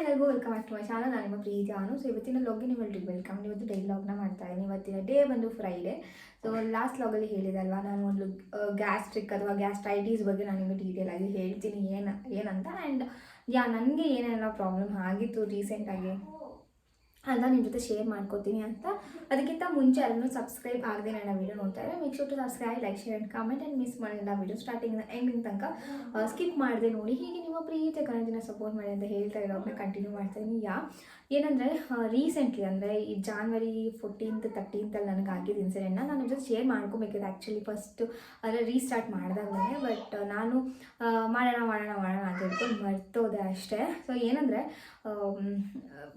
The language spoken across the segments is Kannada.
ಎಲ್ಲರಿಗೂ welcome back to my channel ನಾನು ನಿಮ್ಮ ಪ್ರೀತಿ ಅನು. ಸೊ ಇವತ್ತಿನ ಲಾಗಿನ್ ನಿಮ್ಮಲ್ಲಿ ವೆಲ್ಕಮ್ ಇವತ್ತು ಡೈಲಿ ಲಾಗ್ನ ಮಾಡ್ತಾ ಇದ್ದೀನಿ ಇವತ್ತಿನ ಡೇ ಬಂದು ಫ್ರೈಡೇ ಸೊ ಲಾಸ್ಟ್ ಲಾಗಲ್ಲಿ ಹೇಳಿದೆ ಅಲ್ವಾ ನಾನು ಒಂದು ಗ್ಯಾಸ್ಟ್ರಿಕ್ ಅಥವಾ ಗ್ಯಾಸ್ಟ್ರೈಟಿಸ್ ಬಗ್ಗೆ ನಾನು ನಿಮಗೆ ಡೀಟೇಲ್ ಆಗಿ ಹೇಳ್ತೀನಿ. ಏನು, ಏನಂತ? ಆ್ಯಂಡ್ ಯಾ, ನನಗೆ ಏನೆಲ್ಲ ಪ್ರಾಬ್ಲಮ್ ಆಗಿತ್ತು ರೀಸೆಂಟಾಗಿ ಅಂತ ನಿಮ್ಮ ಜೊತೆ ಶೇರ್ ಮಾಡ್ಕೋತೀನಿ ಅಂತ. ಅದಕ್ಕಿಂತ ಮುಂಚೆ ಅದನ್ನು ಸಬ್ಸ್ಕ್ರೈಬ್ ಆಗದೆ ನನ್ನ ವೀಡಿಯೋ ನೋಡ್ತಾ make sure to subscribe like share and comment and miss ಮಾಡಿಲ್ಲ ವೀಡಿಯೋ ಸ್ಟಾರ್ಟಿಂಗ್ ಎಂಡಿಂಗ್ ತನಕ. ಸ್ಕಿಪ್ ಮಾಡಿದೆ ನೋಡಿ. ಹೀಗೆ ನಿಮ್ಮ ಪ್ರೀತಿಯ ಕನ್ನಡನ ಸಪೋರ್ಟ್ ಮಾಡಿ ಅಂತ ಹೇಳ್ತಾ ಇರೋದನ್ನ ಕಂಟಿನ್ಯೂ ಮಾಡ್ತಾ ಇದ್ದೀನಿ ಯಾ, ಏನಂದರೆ ರೀಸೆಂಟ್ಲಿ ಅಂದರೆ ಈ ಜಾನ್ವರಿ ಫೋರ್ಟೀನ್ತ್ ತರ್ಟೀನ್ತಲ್ಲಿ ನನಗೆ ಆಗಿದ್ದ ಇನ್ಸಿಡೆಂಟ್ನ ನಾನು ಜೊತೆ ಶೇರ್ ಮಾಡ್ಕೊಬೇಕಿದೆ ಆ್ಯಕ್ಚುಲಿ ಫಸ್ಟು ಅದರ ರೀಸ್ಟಾರ್ಟ್ ಮಾಡಿದಾಗಲೇ ಬಟ್ ನಾನು ಮಾಡೋಣ ಮಾಡೋಣ ಮಾಡೋಣ ಅಂತ ಹೇಳ್ಕೊಂಡು ಮರ್ತೋದೆ ಅಷ್ಟೇ. ಸೊ ಏನಂದರೆ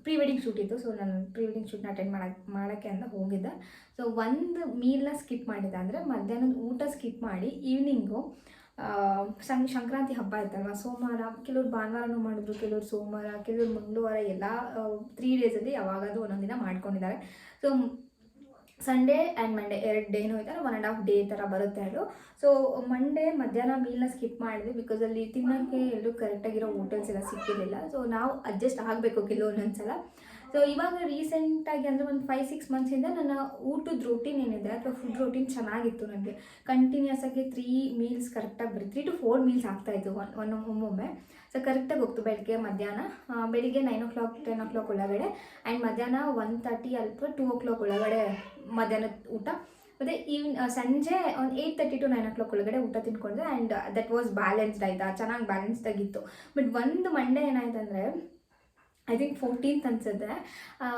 ಪ್ರೀ ವೆಡ್ಡಿಂಗ್ ಶೂಟ್ ಇತ್ತು. ಸೊ ನಾನು ಪ್ರೀ ವೆಡ್ಡಿಂಗ್ ಶೂಟ್ನ ಅಟೆಂಡ್ ಮಾಡಕ್ಕೆ ಮಾಡೋಕ್ಕೆ ಅಂತ ಹೋಗಿದ್ದೆ. ಸೊ ಒಂದು ಮೀಲ್ನ ಸ್ಕಿಪ್ ಮಾಡಿದ್ದೆ. ಅಂದರೆ ಮಧ್ಯಾಹ್ನದ ಊಟ ಸ್ಕಿಪ್ ಮಾಡಿ ಈವ್ನಿಂಗು ಸಂ ಸಂಕ್ರಾಂತಿ ಹಬ್ಬ ಇತ್ತಲ್ವ? ಸೋಮವಾರ, ಕೆಲವ್ರು ಭಾನುವಾರನೂ ಮಾಡಿದ್ರು, ಕೆಲವ್ರು ಸೋಮವಾರ, ಕೆಲವ್ರು ಮಂಗಳವಾರ, ಎಲ್ಲ ತ್ರೀ ಡೇಸಲ್ಲಿ ಯಾವಾಗಾದರೂ ಒಂದೊಂದು ದಿನ ಮಾಡ್ಕೊಂಡಿದ್ದಾರೆ. ಸೊ ಸಂಡೇ ಆ್ಯಂಡ್ ಮಂಡೇ ಎರಡು ಡೇನೂ ಇದ್ದಾರೆ. ಒನ್ ಆ್ಯಂಡ್ ಹಾಫ್ ಡೇ ಥರ ಬರುತ್ತೆ ಅದು. ಸೊ ಮಂಡೇ ಮಧ್ಯಾಹ್ನ ಮೀಲ್ನ ಸ್ಕಿಪ್ ಮಾಡಿದ್ವಿ ಬಿಕಾಸ್ ಅಲ್ಲಿ ತಿನ್ನೋಕ್ಕೆ ಎಲ್ಲರೂ ಕರೆಕ್ಟಾಗಿರೋ ಹೋಟೆಲ್ಸ್ ಎಲ್ಲ ಸಿಕ್ಕಿರಲಿಲ್ಲ ಸೊ ನಾವು ಅಡ್ಜಸ್ಟ್ ಆಗಬೇಕು ಕೆಲವೊಂದೊಂದು ಸಲ ಸೊ ಇವಾಗ ರೀಸೆಂಟಾಗಿ ಅಂದರೆ ಒಂದು ಫೈವ್ ಸಿಕ್ಸ್ ಮಂತ್ಸಿಂದ ನನ್ನ ಊಟದ ರೂಟೀನ್ ಏನಿದೆ, ಅಥವಾ ಫುಡ್ ರೂಟೀನ್ ಚೆನ್ನಾಗಿತ್ತು ನನಗೆ ಕಂಟಿನ್ಯೂಸ್ ಆಗಿ ತ್ರೀ ಮೀಲ್ಸ್ ಕರೆಕ್ಟಾಗಿ ಬರೀ ತ್ರೀ ಟು ಫೋರ್ ಮೀಲ್ಸ್ ಆಗ್ತಾಯಿತ್ತು ಒನ್ ಒನ್ ಒಮ್ಮೊಮ್ಮೆ. ಸೊ ಕರೆಕ್ಟಾಗಿ ಹೋಗ್ತು ಬೆಳಿಗ್ಗೆ, ಮಧ್ಯಾಹ್ನ. ಬೆಳಿಗ್ಗೆ nine o'clock ten o'clock ಒಳಗಡೆ ಆ್ಯಂಡ್ ಮಧ್ಯಾಹ್ನ ಒನ್ ತರ್ಟಿ ಅಥವಾ ಟೂ ಓ ಕ್ಲಾಕ್ ಒಳಗಡೆ ಮಧ್ಯಾಹ್ನದ ಊಟ. ಮತ್ತು ಈವ್ನ್ ಸಂಜೆ ಒಂದು eight thirty to nine o'clock ಒಳಗಡೆ ಊಟ ತಿನ್ಕೊಂಡ್ರೆ ಆ್ಯಂಡ್ ದಟ್ ವಾಸ್ ಬ್ಯಾಲೆನ್ಸ್ಡ್ ಆಯಿತಾ? ಚೆನ್ನಾಗಿ ಬ್ಯಾಲೆನ್ಸ್ಡ್ ಆಗಿತ್ತು. ಬಟ್ ಒಂದು ಮಂಡೇ ಏನಾಯ್ತಂದರೆ ಐ ಥಿಂಕ್ ಫೋರ್ಟೀನ್ತ್ ಅನ್ಸುತ್ತೆ.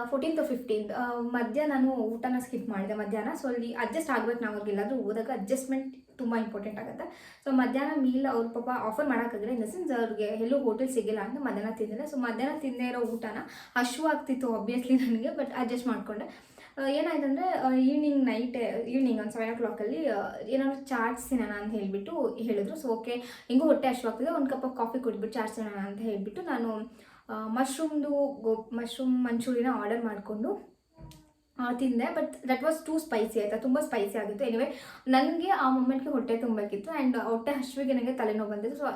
ಫೋರ್ಟೀನ್ತ್ ಫಿಫ್ಟೀನ್ತ್ ಮಧ್ಯ ನಾನು ಊಟನ ಸ್ಕಿಪ್ ಮಾಡಿದೆ ಮಧ್ಯಾಹ್ನ. ಸೊ ಅಲ್ಲಿ ಅಡ್ಜಸ್ಟ್ ಆಗ್ಬೇಕು ನಾವು ಅವ್ರಿಗೆಲ್ಲಾದ್ರೂ ಹೋದಾಗ ಅಡ್ಜಸ್ಟ್ಮೆಂಟ್ ತುಂಬ ಇಂಪಾರ್ಟೆಂಟ್ ಆಗುತ್ತೆ. ಸೊ ಮಧ್ಯಾಹ್ನ ಮೀಲ್ ಅವ್ರ ಪಾಪ ಆಫರ್ ಮಾಡೋಕ್ಕಾಗಲ್ಲ. ಇನ್ ದ ಸೆನ್ಸ್ ಅವ್ರಿಗೆ ಎಲ್ಲೂ ಹೋಟೆಲ್ ಸಿಗಿಲ್ಲ ಅಂತ ಮಧ್ಯಾಹ್ನ ತಿಂದಿಲ್ಲ. ಸೊ ಮಧ್ಯಾಹ್ನ ತಿಂದೇ ಇರೋ ಊಟನ ಹಶು ಆಗ್ತಿತ್ತು ಆಬ್ವಿಯಸ್ಲಿ ನನಗೆ ಬಟ್ ಅಡ್ಜಸ್ಟ್ ಮಾಡಿಕೊಂಡೆ. ಏನಾಯ್ತಂದ್ರೆ ಈವ್ನಿಂಗ್ ನೈಟ್ ಈವ್ನಿಂಗ್ ಒಂದು ಸೆವೆನ್ ಓ ಕ್ಲಾಕಲ್ಲಿ ಏನಾದ್ರು ಚಾಟ್ಸ್ ತಿನ್ನೋಣ ಅಂತ ಹೇಳಿಬಿಟ್ಟು ಹೇಳಿದ್ರು. ಸೊ ಓಕೆ ಹೆಂಗೂ ಹೊಟ್ಟೆ ಹಶು ಆಗ್ತಿದೆ ಒಂದು ಕಪ್ ಕಾಫಿ ಕುಡಿದ್ಬಿಟ್ಟು ಚಾಟ್ಸ್ ತಿನ್ನೋಣ ಅಂತ ಹೇಳಿಬಿಟ್ಟು ನಾನು ಮಶ್ರೂಮ್ದು ಗೋ ಮಶ್ರೂಮ್ ಮಂಚೂರಿನ ಆರ್ಡರ್ ಮಾಡಿಕೊಂಡು ತಿಂದೆ. But that was too spicy ಆಯಿತಾ? ತುಂಬ ಸ್ಪೈಸಿ ಆಗಿತ್ತು. ಎನಿವೆ ನನಗೆ ಆ ಮೂಮೆಂಟ್ಗೆ ಹೊಟ್ಟೆ ತುಂಬಬೇಕಿತ್ತು. ಆ್ಯಂಡ್ ಹೊಟ್ಟೆ ಹಸಿವಿಗೆ ನನಗೆ ತಲೆನೋವು ಬಂದಿತ್ತು so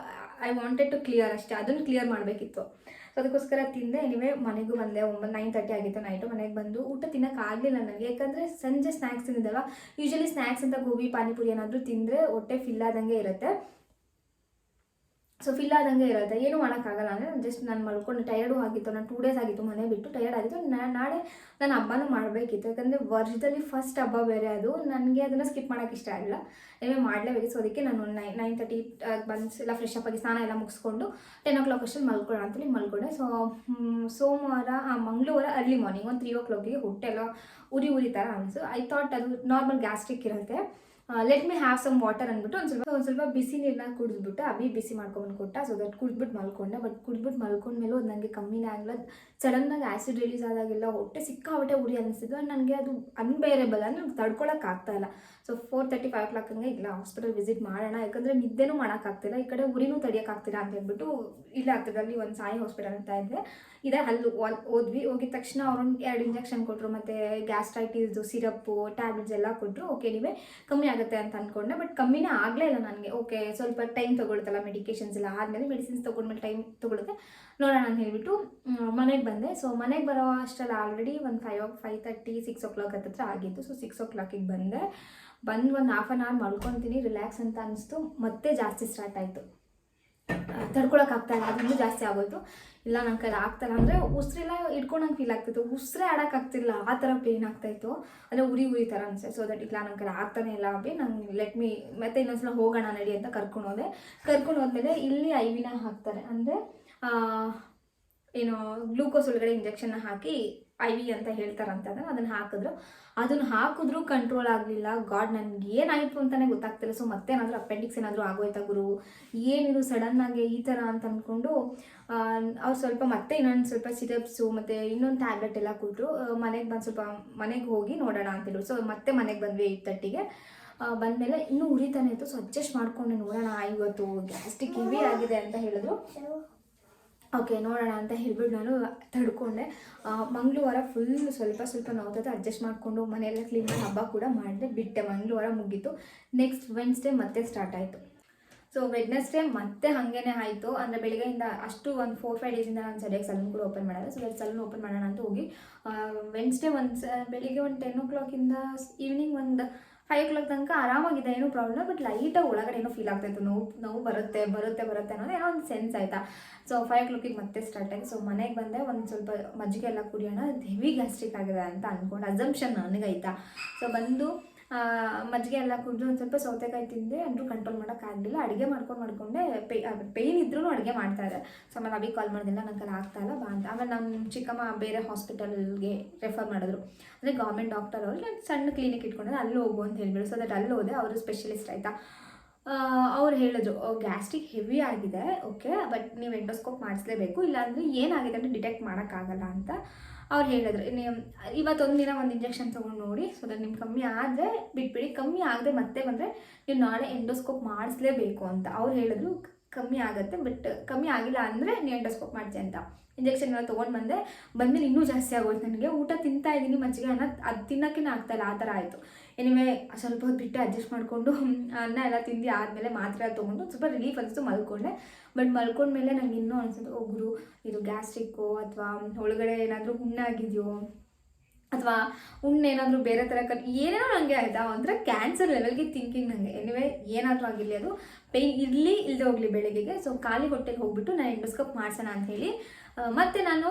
I wanted to clear ಅಷ್ಟೇ. ಅದನ್ನು ಕ್ಲಿಯರ್ ಮಾಡಬೇಕಿತ್ತು. ಸೊ ಅದಕ್ಕೋಸ್ಕರ ತಿಂದೆ. ಎನಿವೆ ಮನೆಗೂ ಬಂದೆ. ಒಂಬತ್ತು ನೈನ್ ತರ್ಟಿ ಆಗಿತ್ತು ನೈಟು ಮನೆಗೆ ಬಂದು ಊಟ ತಿನ್ನೋಕ್ಕಾಗಲಿಲ್ಲ ನನಗೆ ಯಾಕಂದರೆ ಸಂಜೆ ಸ್ನ್ಯಾಕ್ಸ್ ತಿಂದಿದ್ದಲ್ಲ ಯೂಶಲಿ ಸ್ನ್ಯಾಕ್ಸ್ ಅಂತ ಗೋಬಿ, ಪಾನಿಪುರಿ ಏನಾದರೂ ತಿಂದರೆ ಹೊಟ್ಟೆ ಫಿಲ್ ಆದಂಗೆ ಇರುತ್ತೆ. ಸೊ ಫಿಲ್ ಆದಂಗೆ ಇರುತ್ತೆ. ಏನೂ ಮಾಡೋಕ್ಕಾಗಲ್ಲ. ಅಂದರೆ ಜಸ್ಟ್ ನಾನು ಮಲ್ಕೊಂಡು ಟಯರ್ಡು ಆಗಿತ್ತು. ನಾನು ಟೂ ಡೇಸ್ ಆಗಿತ್ತು ಮನೆ ಬಿಟ್ಟು ಟಯರ್ಡ್ ಆಗಿತ್ತು. ನಾ- ನಾಳೆ ನಾನು ಹಬ್ಬನೂ ಮಾಡಬೇಕಿತ್ತು. ಯಾಕಂದರೆ ವರ್ಷದಲ್ಲಿ ಫಸ್ಟ್ ಹಬ್ಬ ಬೇರೆ ಅದು. ನನಗೆ ಅದನ್ನು ಸ್ಕಿಪ್ ಮಾಡೋಕ್ಕೆ ಇಷ್ಟ ಆಗಿಲ್ಲ. ಏನೇ ಮಾಡಲೇಬೇಕು. ಸೊ ಅದಕ್ಕೆ ನಾನು ನೈನ್ ನೈನ್ ತರ್ಟಿ ಬಂದು ಎಲ್ಲ ಫ್ರೆಶ್ ಅಪ್ ಆಗಿ ಸ್ನಾನ ಎಲ್ಲ ಮುಗಿಸ್ಕೊಂಡು ಟೆನ್ ಓ ಕ್ಲಾಕ್ ಅಷ್ಟಲ್ಲಿ ಮಲ್ಕೊಳ್ಳೋಣ ಅಂತೇಳಿ ಮಲ್ಕೊಂಡೆ. ಸೊ ಸೋಮವಾರ ಮಂಗಳವಾರ ಅರ್ಲಿ ಮಾರ್ನಿಂಗ್ ಒಂದು ತ್ರೀ ಓ ಕ್ಲಾಕಿಗೆ ಹೊಟ್ಟೆ ಎಲ್ಲ ಉರಿ ಉರಿ ಥರ ಅನಿಸು. ಐ ಥಾಟ್ ಅದು ನಾರ್ಮಲ್ ಗ್ಯಾಸ್ಟ್ರಿಕ್ ಇರುತ್ತೆ. Let me have some water ಅಂದ್ಬಿಟ್ಟು ಒಂದು ಸ್ವಲ್ಪ ಒಂದು ಸ್ವಲ್ಪ ಬಿಸಿ ನೀರನ್ನ ಕುಡಿದ್ಬಿಟ್ಟು ಅಭಿ ಬಿಸಿ ಮಾಡ್ಕೊಂಡ್ ಕೊಟ್ಟ ಸೊ ದಟ್ ಕುಡಿದ್ಬಿಟ್ಟು ಮಲ್ಕೊಂಡೆ. ಬಟ್ ಕುಡಿದ್ಬಿಟ್ಟು ಮಲ್ಕೊಂಡ್ಮೇಲೂ ಅದು ನನಗೆ ಕಮ್ಮಿನೇ ಆಗಲ್ಲ ಸಡನ್ನಾಗಿ ಆ್ಯಸಿಡ್ ರಿಲೀಸ್ ಆದಾಗೆಲ್ಲ ಹೊಟ್ಟೆ ಸಿಕ್ಕಾಪಟ್ಟೆ ಉರಿ ಅನಿಸ್ತಿದ್ದು ಆ್ಯಂಡ್ ನನಗೆ ಅದು ಅನ್ಬೇರೇಬಲ್ ಅಂದರೆ ತಡ್ಕೊಳಕ್ಕೆ ಇಲ್ಲ. So four thirty five clock ಹಂಗೆ ಇಲ್ಲ ಹಾಸ್ಪಿಟಲ್ ವಿಸಿಟ್ ಮಾಡೋಣ. ಯಾಕಂದರೆ ನಿದ್ದೆನೂ ಮಾಡೋಕ್ಕಾಗ್ತಿಲ್ಲ. ಈ ಕಡೆ ಉರಿನೂ ತಡಿಯೋಕ್ಕಾಗ್ತಿಲ್ಲ ಅಂತ ಹೇಳ್ಬಿಟ್ಟು ಇಲ್ಲ ಆಗ್ತದೆ. ಅಲ್ಲಿ ಒಂದು ಸಾಯಿ ಹಾಸ್ಪಿಟಲ್ ಅಂತ ಇದೆ. ಇದೆ, ಅಲ್ಲಿ ಹೋದ್- ಹೋದ್ವಿ ಹೋಗಿದ ತಕ್ಷಣ ಅವ್ರೊಂದು ಎರಡು ಇಂಜೆಕ್ಷನ್ ಕೊಟ್ಟರು ಮತ್ತು ಗ್ಯಾಸ್ಟ್ರೈಟಿಸ್ದು ಸಿರಪ್ಪು ಟ್ಯಾಬ್ಲೆಟ್ಸ್ ಎಲ್ಲ ಕೊಟ್ಟರು ಓಕೆ ನೀವೇ ಕಮ್ಮಿ ಆಗುತ್ತೆ ಅಂತ ಅಂದ್ಕೊಂಡೆ ಬಟ್ ಕಮ್ಮಿನೇ ಆಗಲೇ ಇಲ್ಲ ನನಗೆ. ಓಕೆ ಸ್ವಲ್ಪ ಟೈಮ್ ತೊಗೊಳುತ್ತಲ್ಲ ಮೆಡಿಕೇಷನ್ಸ್ ಎಲ್ಲ. ಆದಮೇಲೆ ಮೆಡಿಸಿನ್ಸ್ ತೊಗೊಂಡ್ಮೇಲೆ ಟೈಮ್ ತೊಗೊಳುತ್ತೆ ನೋಡೋಣ ಅಂತ ಹೇಳ್ಬಿಟ್ಟು ಮನೆಗೆ ಬಂದೆ. ಸೊ ಮನೆಗೆ ಬರೋ ಅಷ್ಟೆಲ್ಲ ಆಲ್ರೆಡಿ ಒಂದು five five thirty six o'clock ಹತ್ತಿರ ಆಗಿತ್ತು. ಸೊ ಸಿಕ್ಸ್ ಓ ಕ್ಲಾಕಿಗೆ ಬಂದೆ. ಬಂದು ಒಂದು ಹಾಫ್ ಆನ್ ಅವರ್ ಮಲ್ಕೊತೀನಿ. ರಿಲ್ಯಾಕ್ಸ್ ಅಂತ ಅನಿಸ್ತು. ಮತ್ತೆ ಜಾಸ್ತಿ ಸ್ಟಾರ್ಟ್ ಆಯಿತು. ತಡ್ಕೊಳಕ್ಕಾಗ್ತಾ ಇಲ್ಲ. ಅದನ್ನು ಜಾಸ್ತಿ ಆಗೋಯ್ತು. ಇಲ್ಲ ನನ್ನ ಕೈಲಿ ಆಗ್ತಾಯಿಲ್ಲ ಅಂದರೆ ಉಸಿರೆಲ್ಲ ಇಟ್ಕೊಂಡಂಗೆ ಫೀಲ್ ಆಗ್ತಿತ್ತು. ಉಸಿರೇ ಆಡೋಕ್ಕಾಗ್ತಿಲ್ಲ ಆ ಥರ ಪೇಯ್ನ್ ಆಗ್ತಾಯಿತ್ತು ಅಂದರೆ ಉರಿ ಉರಿ ಥರ ಅನ್ಸೆ ಸೊ ದಟ್ ಇಲ್ಲ ನನ್ನ ಕೈಲಿ ಆಗ್ತಾನೆ ಇಲ್ಲ ಅಬ್ಬಿ ನಂಗೆ ಲೆಟ್ ಮೀ ಮತ್ತೆ ಇನ್ನೊಂದ್ಸಲ ಹೋಗೋಣ ನಡಿ ಅಂತ ಕರ್ಕೊಂಡು ಹೋದೆ. ಕರ್ಕೊಂಡು ಹೋದ್ಮೇಲೆ ಇಲ್ಲಿ ಐವಿನ ವಿನ ಹಾಕ್ತಾರೆ. ಅಂದರೆ ಏನು ಗ್ಲೂಕೋಸ್ ಒಳಗಡೆ ಇಂಜೆಕ್ಷನ್ ಹಾಕಿ ಐ ವಿ ಅಂತ ಹೇಳ್ತಾರಂತ ಅದನ್ನು ಅದನ್ನು ಹಾಕಿದ್ರು. ಅದನ್ನು ಹಾಕಿದ್ರು ಕಂಟ್ರೋಲ್ ಆಗಲಿಲ್ಲ. ಗಾಡ್, ನನಗೆ ಏನಾಯಿತು ಅಂತಲೇ ಗೊತ್ತಾಗ್ತಿಲ್ಲ. ಸೊ ಮತ್ತೆ ಏನಾದರೂ ಅಪೆಂಡಿಕ್ಸ್ ಏನಾದರೂ ಆಗೋಯ್ತಾ ಗುರು? ಏನಿದು ಸಡನ್ನಾಗಿ ಈ ಥರ ಅಂತ ಅಂದ್ಕೊಂಡು ಅವ್ರು ಸ್ವಲ್ಪ ಮತ್ತೆ ಇನ್ನೊಂದು ಸ್ವಲ್ಪ ಸಿರಪ್ಸು ಮತ್ತು ಇನ್ನೊಂದು ಟ್ಯಾಬ್ಲೆಟ್ ಎಲ್ಲ ಕೊಟ್ಟರು ಮನೆಗೆ ಬಂದು ಸ್ವಲ್ಪ ಮನೆಗೆ ಹೋಗಿ ನೋಡೋಣ ಅಂತೇಳಿ ಸೊ ಮತ್ತೆ ಮನೆಗೆ ಬಂದ್ವಿ ಏಯ್ಟ್ ತರ್ಟಿಗೆ ಬಂದಮೇಲೆ ಇನ್ನೂ ಉರಿತಾನೆ ಇತ್ತು. ಸೊ ಅಡ್ಜಸ್ಟ್ ಮಾಡ್ಕೊಂಡು ನೋಡೋಣ ಇವತ್ತು ಗ್ಯಾಸ್ಟಿಕ್ ಹೆವಿ ಆಗಿದೆ ಅಂತ ಹೇಳಿದ್ರು. ಓಕೆ, ನೋಡೋಣ ಅಂತ ಹೇಳ್ಬಿಟ್ಟು ನಾನು ತಡ್ಕೊಂಡೆ. ಮಂಗಳವಾರ ಫುಲ್ ಸ್ವಲ್ಪ ಸ್ವಲ್ಪ ನೋವ್ತದೆ ಅಡ್ಜಸ್ಟ್ ಮಾಡಿಕೊಂಡು ಮನೆಯೆಲ್ಲ ಕ್ಲೀನ್ ಮಾಡಿ ಹಬ್ಬ ಕೂಡ ಮಾಡಿದೆ, ಬಿಟ್ಟೆ. ಮಂಗಳವಾರ ಮುಗೀತು. ನೆಕ್ಸ್ಟ್ ವೆನ್ಸ್ಡೇ ಮತ್ತೆ ಸ್ಟಾರ್ಟ್ ಆಯಿತು. ಸೊ ವೆಡ್ನೆಸ್ಡೇ ಮತ್ತೆ ಹಾಗೇನೆ ಆಯಿತು. ಅಂದರೆ ಬೆಳಗ್ಗೆಯಿಂದ ಅಷ್ಟು ಒಂದು ಫೋರ್ ಫೈವ್ ಡೇಸಿಂದ ನಾನು ಸರಿಯಾಗಿ ಸಲೂನ್ ಕೂಡ ಓಪನ್ ಮಾಡಿದೆ ಸೊ ದಟ್ ಸಲೂನ್ ಓಪನ್ ಮಾಡೋಣ ಅಂತ ಹೋಗಿ ವೆನ್ಸ್ಡೇ ಒಂದು, ಬೆಳಿಗ್ಗೆ ಒಂದು ಟೆನ್ ಓ ಕ್ಲಾಕಿಂದ ಈವ್ನಿಂಗ್ ಒಂದು ಫೈವ್ ಓ ಕ್ಲಾಕ್ ತನಕ ಆರಾಮಾಗಿದೆ, ಏನೂ ಪ್ರಾಬ್ಲಮ್ ಬಟ್ ಲೈಟಾಗಿ ಒಳಗಡೆ ಏನೋ ಫೀಲ್ ಆಗ್ತಾಯಿತ್ತು ನೋವು ನೋವು ಬರುತ್ತೆ ಬರುತ್ತೆ ಬರುತ್ತೆ ಅನ್ನೋದು ಏನೋ ಒಂದು ಸೆನ್ಸ್ ಆಯಿತಾ. ಸೊ ಫೈವ್ ಓ ಕ್ಲಾಕಿಗೆ ಮತ್ತೆ ಸ್ಟಾರ್ಟ್ ಆಗಿ ಸೊ ಮನೆಗೆ ಬಂದೆ, ಒಂದು ಸ್ವಲ್ಪ ಮಜ್ಜಿಗೆ ಎಲ್ಲ ಕುಡಿಯೋಣ ಹೆವಿ ಗ್ಯಾಸ್ಟ್ರಿಕ್ ಆಗಿದೆ ಅಂತ ಅಂದ್ಕೊಂಡು ಅಸಂಪ್ಷನ್ ನನಗಾಯ್ತಾ ಸೊ ಬಂದು ಮಜ್ಜಿಗೆ ಎಲ್ಲ ಕುಡಿದು ಒಂದು ಸ್ವಲ್ಪ ಸೌತೆಕಾಯಿ ತಿಂದೆ ಅಂದರೂ ಕಂಟ್ರೋಲ್ ಮಾಡೋಕ್ಕಾಗಲಿಲ್ಲ ಅಡುಗೆ ಮಾಡ್ಕೊಂಡು ಮಾಡ್ಕೊಂಡೆ ಪೇ ಪೇಯ್ನ್ ಇದ್ರೂ ಅಡುಗೆ ಮಾಡ್ತಾ ಇದ್ದೆ. ಸೊ ಆಮೇಲೆ ಅಭಿ ಕಾಲ್ ಮಾಡಿದಿಲ್ಲ ನನ್ನ ಕೈಲಿ ಆಗ್ತಾಯಿಲ್ಲ ಬಾ ಅಂತ. ಆಮೇಲೆ ನಮ್ಮ ಚಿಕ್ಕಮ್ಮ ಬೇರೆ ಹಾಸ್ಪಿಟಲ್ಗೆ ರೆಫರ್ ಮಾಡಿದ್ರು. ಅಂದರೆ ಗೌರ್ಮೆಂಟ್ ಡಾಕ್ಟರ್ ಅವರು, ನಾನು ಸಣ್ಣ ಕ್ಲಿನಿಕ್ ಇಟ್ಕೊಂಡಿದ್ದೆ ಅಲ್ಲಿ ಹೋಗು ಅಂತ ಹೇಳಿಬಿಡು. ಸೊ ದಟ್ ಅಲ್ಲಿ ಹೋದೆ ಅವರು ಸ್ಪೆಷಲಿಸ್ಟ್ ಆಯಿತಾ? ಅವ್ರು ಹೇಳಿದ್ರು ಗ್ಯಾಸ್ಟ್ರಿಕ್ ಹೆವಿ ಆಗಿದೆ, ಓಕೆ, ಬಟ್ ನೀವು ಎಂಡೋಸ್ಕೋಪ್ ಮಾಡಿಸ್ಲೇಬೇಕು, ಇಲ್ಲಾಂದರೆ ಏನಾಗಿದೆ ಅಂತ ಡಿಟೆಕ್ಟ್ ಮಾಡೋಕ್ಕಾಗಲ್ಲ ಅಂತ ಅವ್ರು ಹೇಳಿದ್ರು. ನೀವು ಇವತ್ತೊಂದು ದಿನ ಒಂದು ಇಂಜೆಕ್ಷನ್ ತೊಗೊಂಡು ನೋಡಿ ಸೊ ದಟ್ ನಿಮ್ಗೆ ಕಮ್ಮಿ ಆದರೆ, ಬಿಟ್ಬಿಡಿ, ಕಮ್ಮಿ ಆಗದೆ ಮತ್ತೆ ಬಂದರೆ ನೀವು ನಾಳೆ ಎಂಡೋಸ್ಕೋಪ್ ಮಾಡಿಸ್ಲೇಬೇಕು ಅಂತ ಅವ್ರು ಹೇಳಿದ್ರು. ಕಮ್ಮಿ ಆಗುತ್ತೆ, ಬಟ್ ಕಮ್ಮಿ ಆಗಿಲ್ಲ ಅಂದರೆ ನೀವು ಎಂಡೋಸ್ಕೋಪ್ ಮಾಡ್ತೀವಿ ಅಂತ. ಇಂಜೆಕ್ಷನ್ ಎಲ್ಲ ತೊಗೊಂಡು ಬಂದೆ ಬಂದ್ಮೇಲೆ ಇನ್ನೂ ಜಾಸ್ತಿ ಆಗೋಯ್ತು ನನಗೆ. ಊಟ ತಿಂತಾ ಇದ್ದೀನಿ, ಮಜ್ಜಿಗೆ ಅನ್ನ, ಅದು ತಿನ್ನೋಕ್ಕೇನೆ ಆಗ್ತಾಯಿಲ್ಲ ಆ ಥರ ಆಯಿತು. ಎನಿವೆ ಸ್ವಲ್ಪ ಹೊತ್ತು ಬಿಟ್ಟು ಅಡ್ಜಸ್ಟ್ ಮಾಡಿಕೊಂಡು, ಅನ್ನ ಎಲ್ಲ ತಿಂದು ಆದಮೇಲೆ ಮಾತ್ರೆ ತೊಗೊಂಡು, ಸ್ವಲ್ಪ ರಿಲೀಫ್ ಅನಿಸ್ತು ಮಲ್ಕೊಂಡೆ. ಬಟ್ ಮಲ್ಕೊಂಡ್ಮೇಲೆ ನಂಗೆ ಇನ್ನೂ ಅನ್ಸುತ್ತೆ ಒಬ್ಬರು ಇದು ಗ್ಯಾಸ್ಟ್ರಿಕ್ಕು ಅಥವಾ ಒಳಗಡೆ ಏನಾದರೂ ಹುಣ್ಣಾಗಿದೆಯೋ ಅಥವಾ ಹುಣ್ಣೇನಾದರೂ ಬೇರೆ ಥರ ಕಟ್ ಏನೇನೋ ನನಗೆ ಆಯಿತಾ, ಒಂಥರ ಕ್ಯಾನ್ಸರ್ ಲೆವೆಲ್ಗೆ ಥಿಂಕಿಂಗ್ ನನಗೆ ಎನಿವೆ ಏನಾದರೂ ಆಗಿರಲಿ ಅದು. ಪೇಯ್ನ್ ಇರಲಿ ಇಲ್ಲದೆ ಹೋಗಲಿ ಬೆಳಗ್ಗೆಗೆ. ಸೊ ಖಾಲಿ ಹೊಟ್ಟೆಗೆ ಹೋಗ್ಬಿಟ್ಟು ನಾನು ಎಂಡೋಸ್ಕೋಪ್ ಮಾಡ್ಸೋಣ ಅಂತ ಹೇಳಿ ಮತ್ತೆ ನಾನು